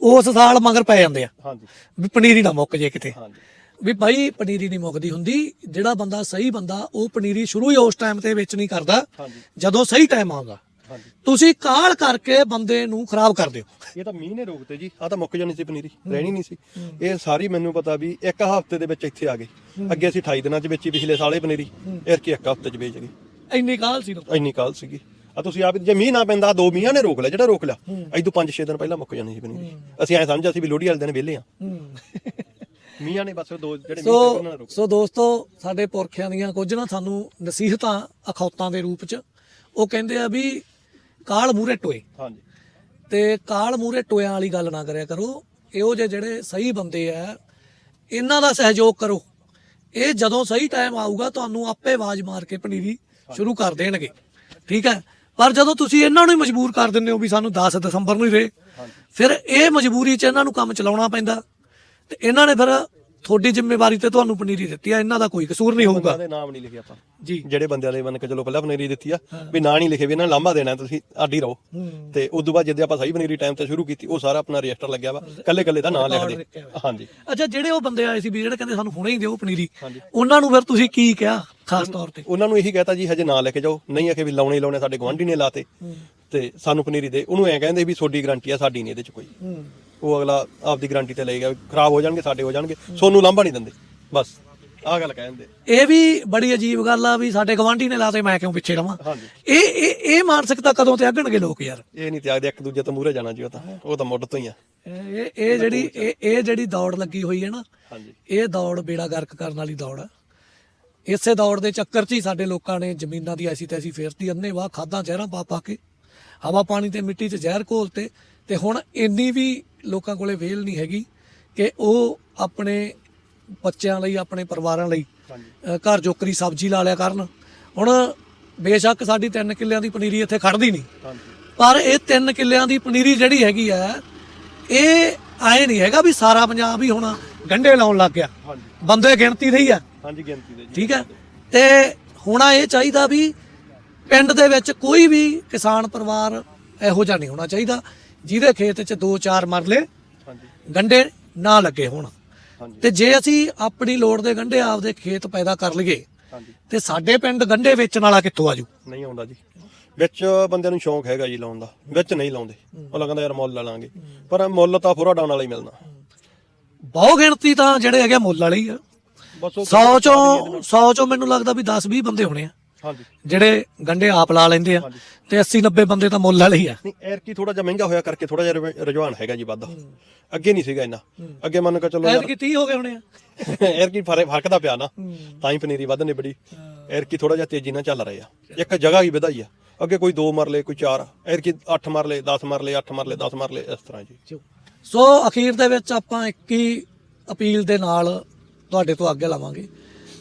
ਉਸ ਸਾਲ ਮਗਰ ਪੈ ਜਾਂਦੇ ਆ। ਹਾਂਜੀ। ਵੀ ਪਨੀਰੀ ਨਾ ਮੁੱਕ ਜੇ ਕਿਤੇ। ਹਾਂਜੀ। ਵੀ ਭਾਈ ਪਨੀਰੀ ਨਹੀਂ ਮੁੱਕਦੀ ਹੁੰਦੀ ਜਿਹੜਾ ਬੰਦਾ ਸਹੀ ਬੰਦਾ ਉਹ ਪਨੀਰੀ ਸ਼ੁਰੂ ਹੀ ਉਸ ਟਾਈਮ ਤੇ ਵਿੱਚ ਨਹੀਂ ਕਰਦਾ ਹਾਂਜੀ। ਜਦੋਂ ਸਹੀ ਟਾਈਮ ਆਉਂਦਾ। ਹਾਂਜੀ। ਤੁਸੀਂ ਕਾਹਲ ਕਰਕੇ ਬੰਦੇ ਨੂੰ ਖਰਾਬ ਕਰ ਦਿਓ। ਇਹ ਤਾਂ ਮੀਂਹ ਨੇ ਰੋਕਤੇ ਜੀ ਆ ਤਾਂ ਮੁੱਕ ਜਾਣੀ ਸੀ ਪਨੀਰੀ ਰਹਿਣੀ ਨਹੀਂ ਸੀ। ਇਹ ਸਾਰੀ ਮੈਨੂੰ ਪਤਾ ਵੀ ਇੱਕ ਹਫ਼ਤੇ ਦੇ ਵਿੱਚ ਇੱਥੇ ਆ ਗਏ ਅੱਗੇ ਅਸੀਂ 28 ਦਿਨਾਂ ਚ ਵੇਚੀ ਪਿਛਲੇ ਸਾਲੇ ਪਨੀਰੀ ਇਹ ਕੀ ਇੱਕ ਹਫ਼ਤੇ ਚ ਵੇਚ ਗਏ ਇੰਨੀ ਕਾਹਲ ਸੀ ਇੰਨੀ ਕਾਲ ਸੀਗੀ। ਆ ਤੁਸੀਂ ਆਪ ਜੇ ਮੀਂਹ ਨਾ ਪੈਂਦਾ ਦੋ ਮੀਂਹਾਂ ਨੇ ਰੋਕ ਲਿਆ ਜਿਹੜਾ ਰੋਕ ਲਿਆ। ਐਦੋਂ 5-6 ਦਿਨ ਪਹਿਲਾਂ ਮੁੱਕ ਜਾਣੀ ਸੀ ਪਨੀਰੀ ਅਸੀਂ ਐਂ ਸਮਝਿਆ ਸੀ ਵੀ ਲੋਹੜੀ ਵਾਲੇ ਦਿਨ ਵਿਹਲੇ ਆ। ਮੀਂਹਾਂ ਨੇ ਬਸ ਦੋ ਜਿਹੜੇ ਮੀਂਹ ਉਹਨਾਂ ਨੇ ਰੋਕ ਸੋ ਦੋਸਤੋ ਸਾਡੇ ਪੁਰਖਿਆਂ ਦੀਆਂ ਕੁਝ ਨਾ ਸਾਨੂੰ ਨਸੀਹਤਾਂ ਅਖੌਤਾਂ ਦੇ ਰੂਪ ਚ ਉਹ ਕਹਿੰਦੇ ਆ ਵੀ ਕਾਲ ਮੂਰੇ ਟੋਏ। ਹਾਂਜੀ। ਤੇ ਕਾਲ ਮੂਰੇ ਟੋਇਆਂ ਵਾਲੀ ਗੱਲ ਨਾ ਕਰਿਆ ਕਰੋ। ਇਹੋ ਜਿਹੇ ਜਿਹੜੇ ਸਹੀ ਬੰਦੇ ਆ ਇਹਨਾਂ ਦਾ ਸਹਿਯੋਗ ਕਰੋ। ਇਹ ਜਦੋਂ ਸਹੀ ਟਾਈਮ ਆਊਗਾ ਤੁਹਾਨੂੰ ਆਪੇ ਆਵਾਜ਼ ਮਾਰ ਕੇ ਪਨੀਰੀ ਸ਼ੁਰੂ ਕਰ ਦੇਣਗੇ। ਠੀਕ ਹੈ? ਪਰ ਜਦੋਂ ਤੁਸੀਂ ਇਹਨਾਂ ਨੂੰ ਹੀ ਮਜਬੂਰ ਕਰ ਦਿੰਦੇ ਹੋ ਵੀ ਸਾਨੂੰ 10 ਦਸੰਬਰ ਨੂੰ ਹੀ ਰੇ ਫਿਰ ਇਹ ਮਜਬੂਰੀ 'ਚ ਇਹਨਾਂ ਨੂੰ ਕੰਮ ਚਲਾਉਣਾ ਪੈਂਦਾ। ਤੇ ਇਹਨਾਂ ਨੇ ਫਿਰ ਤੁਹਾਡੀ ਜ਼ਿੰਮੇਵਾਰੀ ਤੇ ਤੁਹਾਨੂੰ ਪਨੀਰੀ ਦਿੱਤੀ ਆ ਇਹਨਾਂ ਦਾ ਕੋਈ ਕਸੂਰ ਨਹੀਂ ਹੋਊਗਾ। ਦੇ ਨਾਮ ਨਹੀਂ ਲਿਖੇ ਆਪਾਂ। ਜੀ। ਜਿਹੜੇ ਬੰਦਿਆਂ ਦੇ ਮੰਨ ਕੇ ਚਲੋ ਪਹਿਲਾਂ ਪਨੀਰੀ ਦਿੱਤੀ ਆ ਵੀ ਨਾਂ ਨਹੀਂ ਲਿਖੇ ਵੀ ਇਹਨਾਂ ਲਾਂਭਾ ਦੇਣਾ ਤੁਸੀਂ ਆਡੀ ਰਹੋ। ਤੇ ਉਸ ਤੋਂ ਬਾਅਦ ਜਦੋਂ ਆਪਾਂ ਸਹੀ ਪਨੀਰੀ ਟਾਈਮ ਤੇ ਸ਼ੁਰੂ ਕੀਤੀ ਉਹ ਸਾਰਾ ਆਪਣਾ ਰਜਿਸਟਰ ਲੱਗਿਆ ਵਾ ਕੱਲੇ ਕੱਲੇ ਦਾ ਨਾਂ ਲਿਖਦੇ। ਲਿਖਿਆ ਹਾਂਜੀ। ਅੱਛਾ ਜਿਹੜੇ ਉਹ ਬੰਦੇ ਆਏ ਸੀ ਵੀ ਜਿਹੜੇ ਕਹਿੰਦੇ ਸਾਨੂੰ ਹੁਣੇ ਹੀ ਦਿਓ ਪਨੀਰੀ। ਉਹਨਾਂ ਨੂੰ ਫਿਰ ਤੁਸੀਂ ਕੀ ਕਿਹਾ ਖਾਸ ਤੌਰ ਤੇ? ਉਹਨਾਂ ਨੂੰ ਇਹੀ ਕਹਤਾ ਜੀ ਹਜੇ ਨਾਂ ਲੈ ਕੇ ਜਾਓ। ਨਹੀਂ ਆਖੇ ਵੀ ਲਾਉਣੇ ਹੀ ਲਾਉਣੇ ਸਾਡੇ ਗਵਾਂਢੀ ਨੇ ਲਾਤੇ। ਤੇ ਸਾਨੂੰ ਪਨੀਰੀ ਦੇ ਉਹਨੂੰ ਐਂ ਕਹਿੰਦੇ ਵੀ ਤੁਹਾਡੀ ਗਾਰੰਟੀ ਆ ਸਾਡੀ ਨਹੀਂ ਇਹਦੇ ਚ ਕੋਈ। ਉਹ ਅਗਲਾ ਆਪਦੀ ਗਾਰੰਟੀ ਤੇ ਲਏਗਾ ਖਰਾਬ ਹੋ ਜਾਣਗੇ ਸਾਡੇ ਹੋ ਜਾਣਗੇ ਸੋਨੂੰ ਲਾਂਭਾ ਨਹੀਂ ਦਿੰਦੇ ਬਸ ਆਹ ਗੱਲ ਕਹਿੰਦੇ ਇਹ ਵੀ ਬੜੀ ਅਜੀਬ ਗੱਲ ਆ ਵੀ ਸਾਡੇ ਗਵਾਂਢੀ ਨੇ ਲਾਤੇ ਮੈਂ ਕਿਉਂ ਪਿੱਛੇ ਰਵਾਂ? ਇਹ ਇਹ ਇਹ ਮਾਨਸਿਕਤਾ ਕਦੋਂ ਤੇ ਅੱਗਣਗੇ ਲੋਕ ਯਾਰ? ਇਹ ਨਹੀਂ ਤਿਆਗਦੇ ਇੱਕ ਦੂਜੇ ਤੋਂ ਮੂਹਰੇ ਜਾਣਾ ਜੀ ਉਹ ਤਾਂ ਉਹ ਤਾਂ ਮੁੱਢ ਤੋਂ ਹੀ ਆ। ਇਹ ਇਹ ਜਿਹੜੀ ਇਹ ਇਹ ਜਿਹੜੀ ਦੌੜ ਲੱਗੀ ਹੋਈ ਹੈ ਨਾ ਹਾਂਜੀ। ਇਹ ਦੌੜ ਬੇੜਾ ਗਰਕ ਕਰਨ ਵਾਲੀ ਦੌੜ ਆ। ਇਸੇ ਦੌੜ ਦੇ ਚੱਕਰ 'ਚ ਹੀ ਸਾਡੇ ਲੋਕਾਂ ਨੇ ਜ਼ਮੀਨਾਂ ਦੀ ਐਸੀ ਤੈਸੀ ਫੇਰਤੀ ਅੰਨੇ ਵਾਹ ਖਾਦਾਂ ਜ਼ਹਿਰਾਂ ਪਾ ਪਾ ਕੇ ਹਵਾ ਪਾਣੀ ਤੇ ਮਿੱਟੀ 'ਚ ਜ਼ਹਿਰ ਘੋਲਤੇ ਤੇ ਹੁਣ ਇੰਨੀ ਵੀ ਲੋਕਾਂ ਕੋਲੇ ਵੇਲ ਨਹੀਂ ਹੈਗੀ ਕਿ ਉਹ ਆਪਣੇ ਬੱਚਿਆਂ ਲਈ ਆਪਣੇ ਪਰਿਵਾਰਾਂ ਲਈ ਅ, ਘਰ ਜੋਕਰੀ ਸਬਜ਼ੀ ਲਾ ਲਿਆ ਕਰਨ। ਹੁਣ ਬੇਸ਼ੱਕ ਸਾਡੀ 3 ਕਿੱਲਿਆਂ ਦੀ ਪਨੀਰੀ ਇੱਥੇ ਖੜਦੀ ਨਹੀਂ। ਪਰ ਇਹ 3 ਕਿੱਲਿਆਂ ਦੀ ਪਨੀਰੀ ਜਿਹੜੀ ਹੈਗੀ ਆ ਇਹ ਆਏ ਨਹੀਂ ਹੈਗਾ ਵੀ ਸਾਰਾ ਪੰਜਾਬ ਹੀ ਹੁਣ ਗੰਢੇ ਲਾਉਣ ਲੱਗ ਗਿਆ। ਬੰਦੇ ਗਿਣਤੀ ਰਹੀ ਆ। ਹਾਂਜੀ ਗਿਣਤੀ ਦੇ ਜੀ। ਠੀਕ ਹੈ ਤੇ ਹੋਣਾ ਇਹ ਚਾਹੀਦਾ ਵੀ ਪਿੰਡ ਦੇ ਵਿੱਚ ਕੋਈ ਵੀ ਕਿਸਾਨ ਪਰਿਵਾਰ ਇਹੋ ਜਿਹਾ ਨਹੀਂ ਹੋਣਾ ਚਾਹੀਦਾ। ਜਿਹਦੇ ਖੇਤ 'ਚ ਦੋ ਚਾਰ ਮਰਲੇ ਹਾਂਜੀ। ਗੰਢੇ ਨਾ ਲੱਗੇ ਹੋਣ। ਤੇ ਜੇ ਅਸੀਂ ਆਪਣੀ ਲੋੜ ਦੇ ਗੰਢੇ ਆਪਦੇ ਖੇਤ ਪੈਦਾ ਕਰ ਲਈਏ ਤੇ ਸਾਡੇ ਪਿੰਡ ਗੰਢੇ ਵੇਚਣ ਵਾਲਾ ਕਿੱਥੋਂ ਆਜੂ ਨਹੀਂ ਆਉਂਦਾ ਜੀ। ਵਿੱਚ ਬੰਦਿਆਂ ਨੂੰ ਸ਼ੌਂਕ ਹੈਗਾ ਜੀ ਲਾਉਣ ਦਾ। ਵਿੱਚ ਨਹੀਂ ਲਾਉਂਦੇ। ਉਹ ਲੱਗਦਾ ਯਾਰ ਮੁੱਲ ਲੈ ਲਾਂਗੇ। ਪਰ ਮੁੱਲ ਤਾਂ ਫੁਰਾ ਡਾਉਣ ਵਾਲਾ ਹੀ ਮਿਲਣਾ। ਬਹੁ ਗਿਣਤੀ ਤਾਂ ਜਿਹੜੇ ਹੈਗੇ ਮੁੱਲ ਵਾਲੇ ਹੀ ਆ। ਬਸ ਉਹ 100 ਚੋਂ 100 ਚੋਂ ਮੈਨੂੰ ਲੱਗਦਾ ਵੀ 10 20 ਬੰਦੇ ਹੋਣੇ ਆ। ਹਾਂਜੀ। ਜਿਹੜੇ ਗੰਢੇ ਆਪ ਲਾ ਲੈਂਦੇ ਆ ਤੇ 80 90 ਬੰਦੇ ਤਾਂ ਮੁੱਲ ਵਾਲੇ ਹੀ ਆ। ਨਹੀਂ ਐਰ ਕੀ ਥੋੜਾ ਜਿਹਾ ਮਹਿੰਗਾ ਹੋਇਆ ਕਰਕੇ ਥੋੜਾ ਜਿਹਾ ਰੁਝ- ਰੁਝਾਨ ਹੈਗਾ ਜੀ ਵੱਧ। ਅੱਗੇ ਨਹੀਂ ਸੀਗਾ ਇੰਨਾ। ਅੱਗੇ ਮੰਨ ਕੇ ਚੱਲੋ ਐਤ ਯਾਰ ਕੀ 30 ਹੋ ਗਏ ਹੋਣੇ ਆ। ਐਰ ਕੀ ਫ਼ਰਕ ਦਾ ਪਿਆ ਨਾ। ਤਾਂ ਹੀ ਪਨੀਰੀ ਵੱਧ ਨਿਬੜੀ। ਐਰ ਕੀ ਥੋੜਾ ਜਿਹਾ ਤੇਜ਼ੀ ਨਾਲ ਚੱਲ ਰਹੇ ਆ। ਇੱਕ ਜਗ੍ਹਾ ਹੀ ਵਧਾਈ ਆ। ਅੱਗੇ ਕੋਈ 2 ਮਰਲੇ ਕੋਈ 4 ਐਰ ਕੀ 8 ਮਰਲੇ 10 ਮਰਲੇ 8 ਮਰਲੇ 10 ਮਰਲੇ ਇਸ ਤਰ੍ਹਾਂ ਜੀ। ਸੋ ਅਖੀਰ ਦੇ ਵਿੱਚ ਆਪਾਂ ਇੱਕ ਹੀ ਅਪੀਲ ਦੇ ਨਾਲ ਤੁਹਾਡੇ ਤੋਂ ਅੱਗੇ ਲਾਵਾਂਗੇ।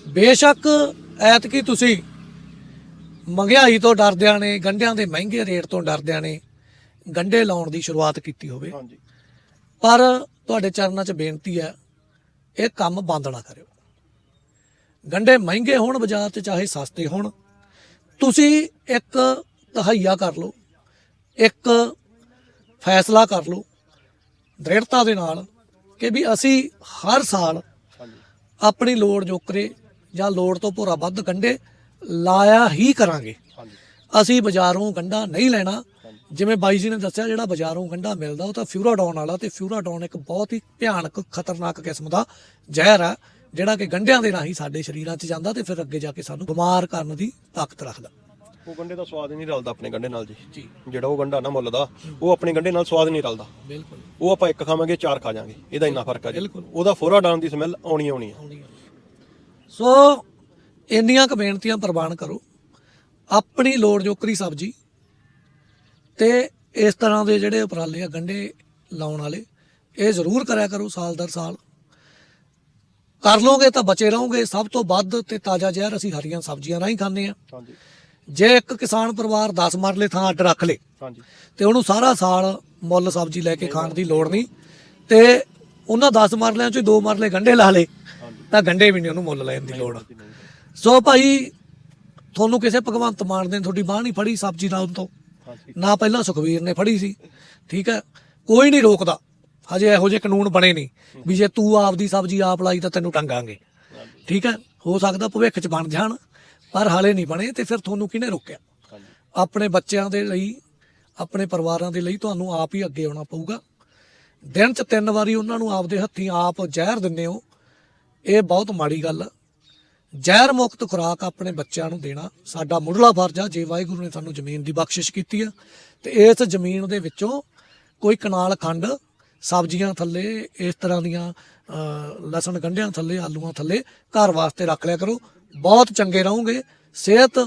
ਬੇਸ਼ੱਕ ਐਤਕੀ ਤੁਸੀਂ ਮਹਿੰਗਾਈ ਤੋਂ ਡਰਦਿਆਂ ਨੇ ਗੰਢਿਆਂ ਦੇ ਮਹਿੰਗੇ ਰੇਟ ਤੋਂ ਡਰਦਿਆਂ ਨੇ ਗੰਢੇ ਲਾਉਣ ਦੀ ਸ਼ੁਰੂਆਤ ਕੀਤੀ ਹੋਵੇ। ਹਾਂਜੀ। ਪਰ ਤੁਹਾਡੇ ਚਰਨਾਂ 'ਚ ਬੇਨਤੀ ਹੈ ਇਹ ਕੰਮ ਬੰਦ ਨਾ ਕਰਿਓ। ਗੰਢੇ ਮਹਿੰਗੇ ਹੋਣ ਬਾਜ਼ਾਰ 'ਚ ਚਾਹੇ ਸਸਤੇ ਹੋਣ ਤੁਸੀਂ ਇੱਕ ਤਹਈਆ ਕਰ ਲਓ ਇੱਕ ਫੈਸਲਾ ਕਰ ਲਓ ਦ੍ਰਿੜਤਾ ਦੇ ਨਾਲ ਕਿ ਵੀ ਅਸੀਂ ਹਰ ਸਾਲ ਆਪਣੀ ਲੋੜ ਜੋਕਰੇ ਜਾਂ ਲੋੜ ਤੋਂ ਭੋਰਾ ਵੱਧ ਗੰਢੇ ਲਾਇਆ ਹੀ ਕਰਾਂਗੇ। ਅਸੀਂ ਬਾਜ਼ਾਰੋਂ ਗੰਢਾ ਨਹੀਂ ਲੈਣਾ। ਜਿਵੇਂ ਬਾਈ ਜੀ ਨੇ ਦੱਸਿਆ ਜਿਹੜਾ ਬਾਜ਼ਾਰੋਂ ਗੰਢਾ ਮਿਲਦਾ ਉਹ ਤਾਂ ਫਿਊਰਾਡੌਨ ਵਾਲਾ ਤੇ ਫਿਊਰਾਡੌਨ ਇੱਕ ਬਹੁਤ ਹੀ ਭਿਆਨਕ ਖਤਰਨਾਕ ਕਿਸਮ ਦਾ ਜ਼ਹਿਰ ਆ ਜਿਹੜਾ ਕਿ ਗੰਢਿਆਂ ਦੇ ਰਾਹੀਂ ਸਾਡੇ ਸਰੀਰਾਂ 'ਚ ਜਾਂਦਾ ਤੇ ਫਿਰ ਅੱਗੇ ਜਾ ਕੇ ਸਾਨੂੰ ਬਿਮਾਰ ਕਰਨ ਦੀ ਤਾਕਤ ਰੱਖਦਾ। ਉਹ ਗੰਡੇ ਦਾ ਸਵਾਦ ਹੀ ਨਹੀਂ ਰਲਦਾ ਆਪਣੇ ਗੰਡੇ ਨਾਲ ਜੀ। ਜੀ। ਜਿਹੜਾ ਉਹ ਗੰਡਾ ਨਾ ਮੁੱਲ ਦਾ ਉਹ ਆਪਣੇ ਗੰਡੇ ਨਾਲ ਸਵਾਦ ਨਹੀਂ ਰਲਦਾ। ਬਿਲਕੁਲ। ਉਹ ਆਪਾਂ ਇੱਕ ਖਾਵਾਂਗੇ ਚਾਰ ਖਾ ਜਾਾਂਗੇ। ਇਹਦਾ ਇੰਨਾ ਫ਼ਰਕ ਆ ਜੀ। ਬਿਲਕੁਲ। ਉਹਦਾ ਫੋਰਾ ਡਾਉਣ ਦੀ ਸਮੈਲ ਆਉਣੀ ਆਉਣੀ ਆ। ਸੋ ਇੰਨੀਆਂ ਕੁ ਬੇਨਤੀਆਂ ਪ੍ਰਵਾਨ ਕਰੋ। ਆਪਣੀ ਲੋੜ ਜੋਕਰੀ ਸਬਜੀ ਤੇ ਇਸ ਤਰ੍ਹਾਂ ਦੇ ਜਿਹੜੇ ਉਪਰਾਲੇ ਆ ਗੰਡੇ ਲਾਉਣ ਵਾਲੇ ਇਹ ਜ਼ਰੂਰ ਕਰਿਆ ਕਰੋ ਸਾਲ ਦਰ ਸਾਲ। ਕਰ ਲੋਗੇ ਤਾਂ ਬਚੇ ਰਹੋਗੇ। ਸਭ ਤੋਂ ਵੱਧ ਤੇ ਤਾਜ਼ਾ ਜ਼ਹਿਰ ਅਸੀਂ ਹਰੀਆਂ ਸਬਜ਼ੀਆਂ ਰਾਹੀਂ ਖਾਂਦੇ ਆ ਹਾਂਜੀ। ਜੇ ਇੱਕ ਕਿਸਾਨ ਪਰਿਵਾਰ 10 ਮਰਲੇ ਥਾਂ ਅੱਡ ਰੱਖ ਲੇ ਹਾਂਜੀ। ਤੇ ਉਹਨੂੰ ਸਾਰਾ ਸਾਲ ਮੁੱਲ ਸਬਜ਼ੀ ਲੈ ਕੇ ਖਾਣ ਦੀ ਲੋੜ ਨਹੀਂ ਤੇ ਉਹਨਾਂ 10 ਮਰਲਿਆਂ ਚੋਂ 2 ਮਰਲੇ ਗੰਡੇ ਲਾ ਲੇ ਤਾਂ ਗੰਡੇ ਵੀ ਨਹੀਂ ਉਹਨੂੰ ਮੁੱਲ ਲੈਣ ਦੀ ਲੋੜ। ਸੋ ਭਾਈ, ਤੁਹਾਨੂੰ ਕਿਸੇ ਭਗਵੰਤ ਮਾਨ ਨੇ ਤੁਹਾਡੀ ਬਾਹ ਨਹੀਂ ਫੜੀ ਸਬਜ਼ੀ ਲਾਉਣ ਤੋਂ। ਨਾ ਪਹਿਲਾਂ ਸੁਖਵੀਰ ਨੇ ਫੜੀ ਸੀ, ਠੀਕ ਹੈ? ਕੋਈ ਨਹੀਂ ਰੋਕਦਾ। ਹਜੇ ਇਹੋ ਜਿਹੇ ਕਾਨੂੰਨ ਬਣੇ ਨਹੀਂ ਵੀ ਜੇ ਤੂੰ ਆਪਦੀ ਸਬਜ਼ੀ ਆਪ ਲਾਈ ਤਾਂ ਤੈਨੂੰ ਟੰਗਾਂਗੇ। ਠੀਕ ਹੈ? ਹੋ ਸਕਦਾ ਭਵਿੱਖ 'ਚ ਬਣ ਜਾਣ, ਪਰ ਹਾਲੇ ਨਹੀਂ ਬਣੇ ਤੇ ਫਿਰ ਤੁਹਾਨੂੰ ਕਿਹਨੇ ਰੋਕਿਆ? ਆਪਣੇ ਬੱਚਿਆਂ ਦੇ ਲਈ, ਆਪਣੇ ਪਰਿਵਾਰਾਂ ਦੇ ਲਈ ਤੁਹਾਨੂੰ ਆਪ ਹੀ ਅੱਗੇ ਆਉਣਾ ਪਊਗਾ। ਦਿਨ 'ਚ ਤਿੰਨ ਵਾਰੀ ਉਹਨਾਂ ਨੂੰ ਆਪਦੇ ਹੱਥੀਂ ਆਪ ਜ਼ਹਿਰ ਦਿੰਦੇ ਹੋ। ਇਹ ਬਹੁਤ ਮਾੜੀ ਗੱਲ ਆ। ਜ਼ਹਿਰ ਮੁਕਤ ਖੁਰਾਕ ਆਪਣੇ ਬੱਚਿਆਂ ਨੂੰ ਦੇਣਾ ਸਾਡਾ ਮੁੱਢਲਾ ਫਰਜ਼ ਆ। ਜੇ ਵਾਹਿਗੁਰੂ ਨੇ ਸਾਨੂੰ ਜ਼ਮੀਨ ਦੀ ਬਖਸ਼ਿਸ਼ ਕੀਤੀ ਆ, ਤੇ ਇਸ ਜ਼ਮੀਨ ਦੇ ਵਿੱਚੋਂ ਕੋਈ ਕਨਾਲ ਖੰਡ, ਸਬਜ਼ੀਆਂ ਥੱਲੇ, ਇਸ ਤਰ੍ਹਾਂ ਦੀਆਂ ਲਸਣ ਗੰਢਿਆਂ ਥੱਲੇ, ਆਲੂਆਂ ਥੱਲੇ ਘਰ ਵਾਸਤੇ ਰੱਖ ਲਿਆ ਕਰੋ। ਬਹੁਤ ਚੰਗੇ ਰਹੋਗੇ, ਸਿਹਤ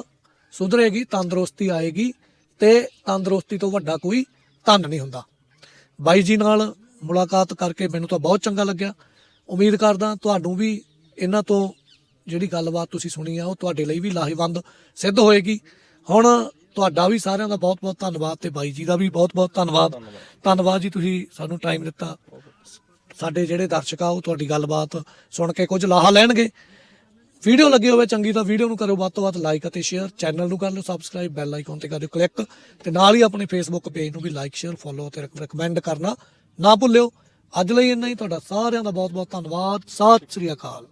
ਸੁਧਰੇਗੀ, ਤੰਦਰੁਸਤੀ ਆਏਗੀ, ਤੇ ਤੰਦਰੁਸਤੀ ਤੋਂ ਵੱਡਾ ਕੋਈ ਧਨ ਨਹੀਂ ਹੁੰਦਾ। ਬਾਈ ਜੀ ਨਾਲ ਮੁਲਾਕਾਤ ਕਰਕੇ ਮੈਨੂੰ ਤਾਂ ਬਹੁਤ ਚੰਗਾ ਲੱਗਿਆ। ਉਮੀਦ ਕਰਦਾ ਤੁਹਾਨੂੰ ਵੀ ਇਹਨਾਂ ਤੋਂ ਜਿਹੜੀ ਗੱਲਬਾਤ ਤੁਸੀਂ ਸੁਣੀ ਆ, ਉਹ ਤੁਹਾਡੇ ਲਈ ਵੀ ਲਾਹੇਵੰਦ ਸਿੱਧ ਹੋਏਗੀ। ਹੁਣ ਤੁਹਾਡਾ ਵੀ ਸਾਰਿਆਂ ਦਾ ਬਹੁਤ-ਬਹੁਤ ਧੰਨਵਾਦ ਤੇ ਬਾਈ ਜੀ ਦਾ ਵੀ ਬਹੁਤ-ਬਹੁਤ ਧੰਨਵਾਦ। ਧੰਨਵਾਦ ਜੀ, ਤੁਸੀਂ ਸਾਨੂੰ ਟਾਈਮ ਦਿੱਤਾ। ਸਾਡੇ ਜਿਹੜੇ ਦਰਸ਼ਕ ਆ, ਉਹ ਤੁਹਾਡੀ ਗੱਲਬਾਤ ਸੁਣ ਕੇ ਕੁਝ ਲਾਹਾ ਲੈਣਗੇ। ਵੀਡੀਓ ਲੱਗੀ ਹੋਵੇ ਚੰਗੀ ਤਾਂ ਵੀਡੀਓ ਨੂੰ ਕਰੋ ਵੱਧ ਤੋਂ ਵੱਧ ਲਾਈਕ ਅਤੇ ਸ਼ੇਅਰ ਚੈਨਲ ਨੂੰ ਕਰ ਲਓ ਸਬਸਕ੍ਰਾਈਬ ਬੈਲ ਆਈਕਨ ਤੇ ਕਰ ਦਿਓ ਕਲਿੱਕ ਤੇ ਨਾਲ ਹੀ ਆਪਣੇ ਫੇਸਬੁੱਕ ਪੇਜ ਨੂੰ ਵੀ ਲਾਈਕ ਸ਼ੇਅਰ ਫੋਲੋ ਤੇ ਰეკਮੈਂਡ ਕਰਨਾ ਨਾ ਭੁੱਲਿਓ। ਅੱਜ ਲਈ ਇੰਨਾ ਹੀ, ਤੁਹਾਡਾ ਸਾਰਿਆਂ ਦਾ ਬਹੁਤ ਬਹੁਤ ਧੰਨਵਾਦ। ਸਤਿ ਸ੍ਰੀ ਅਕਾਲ।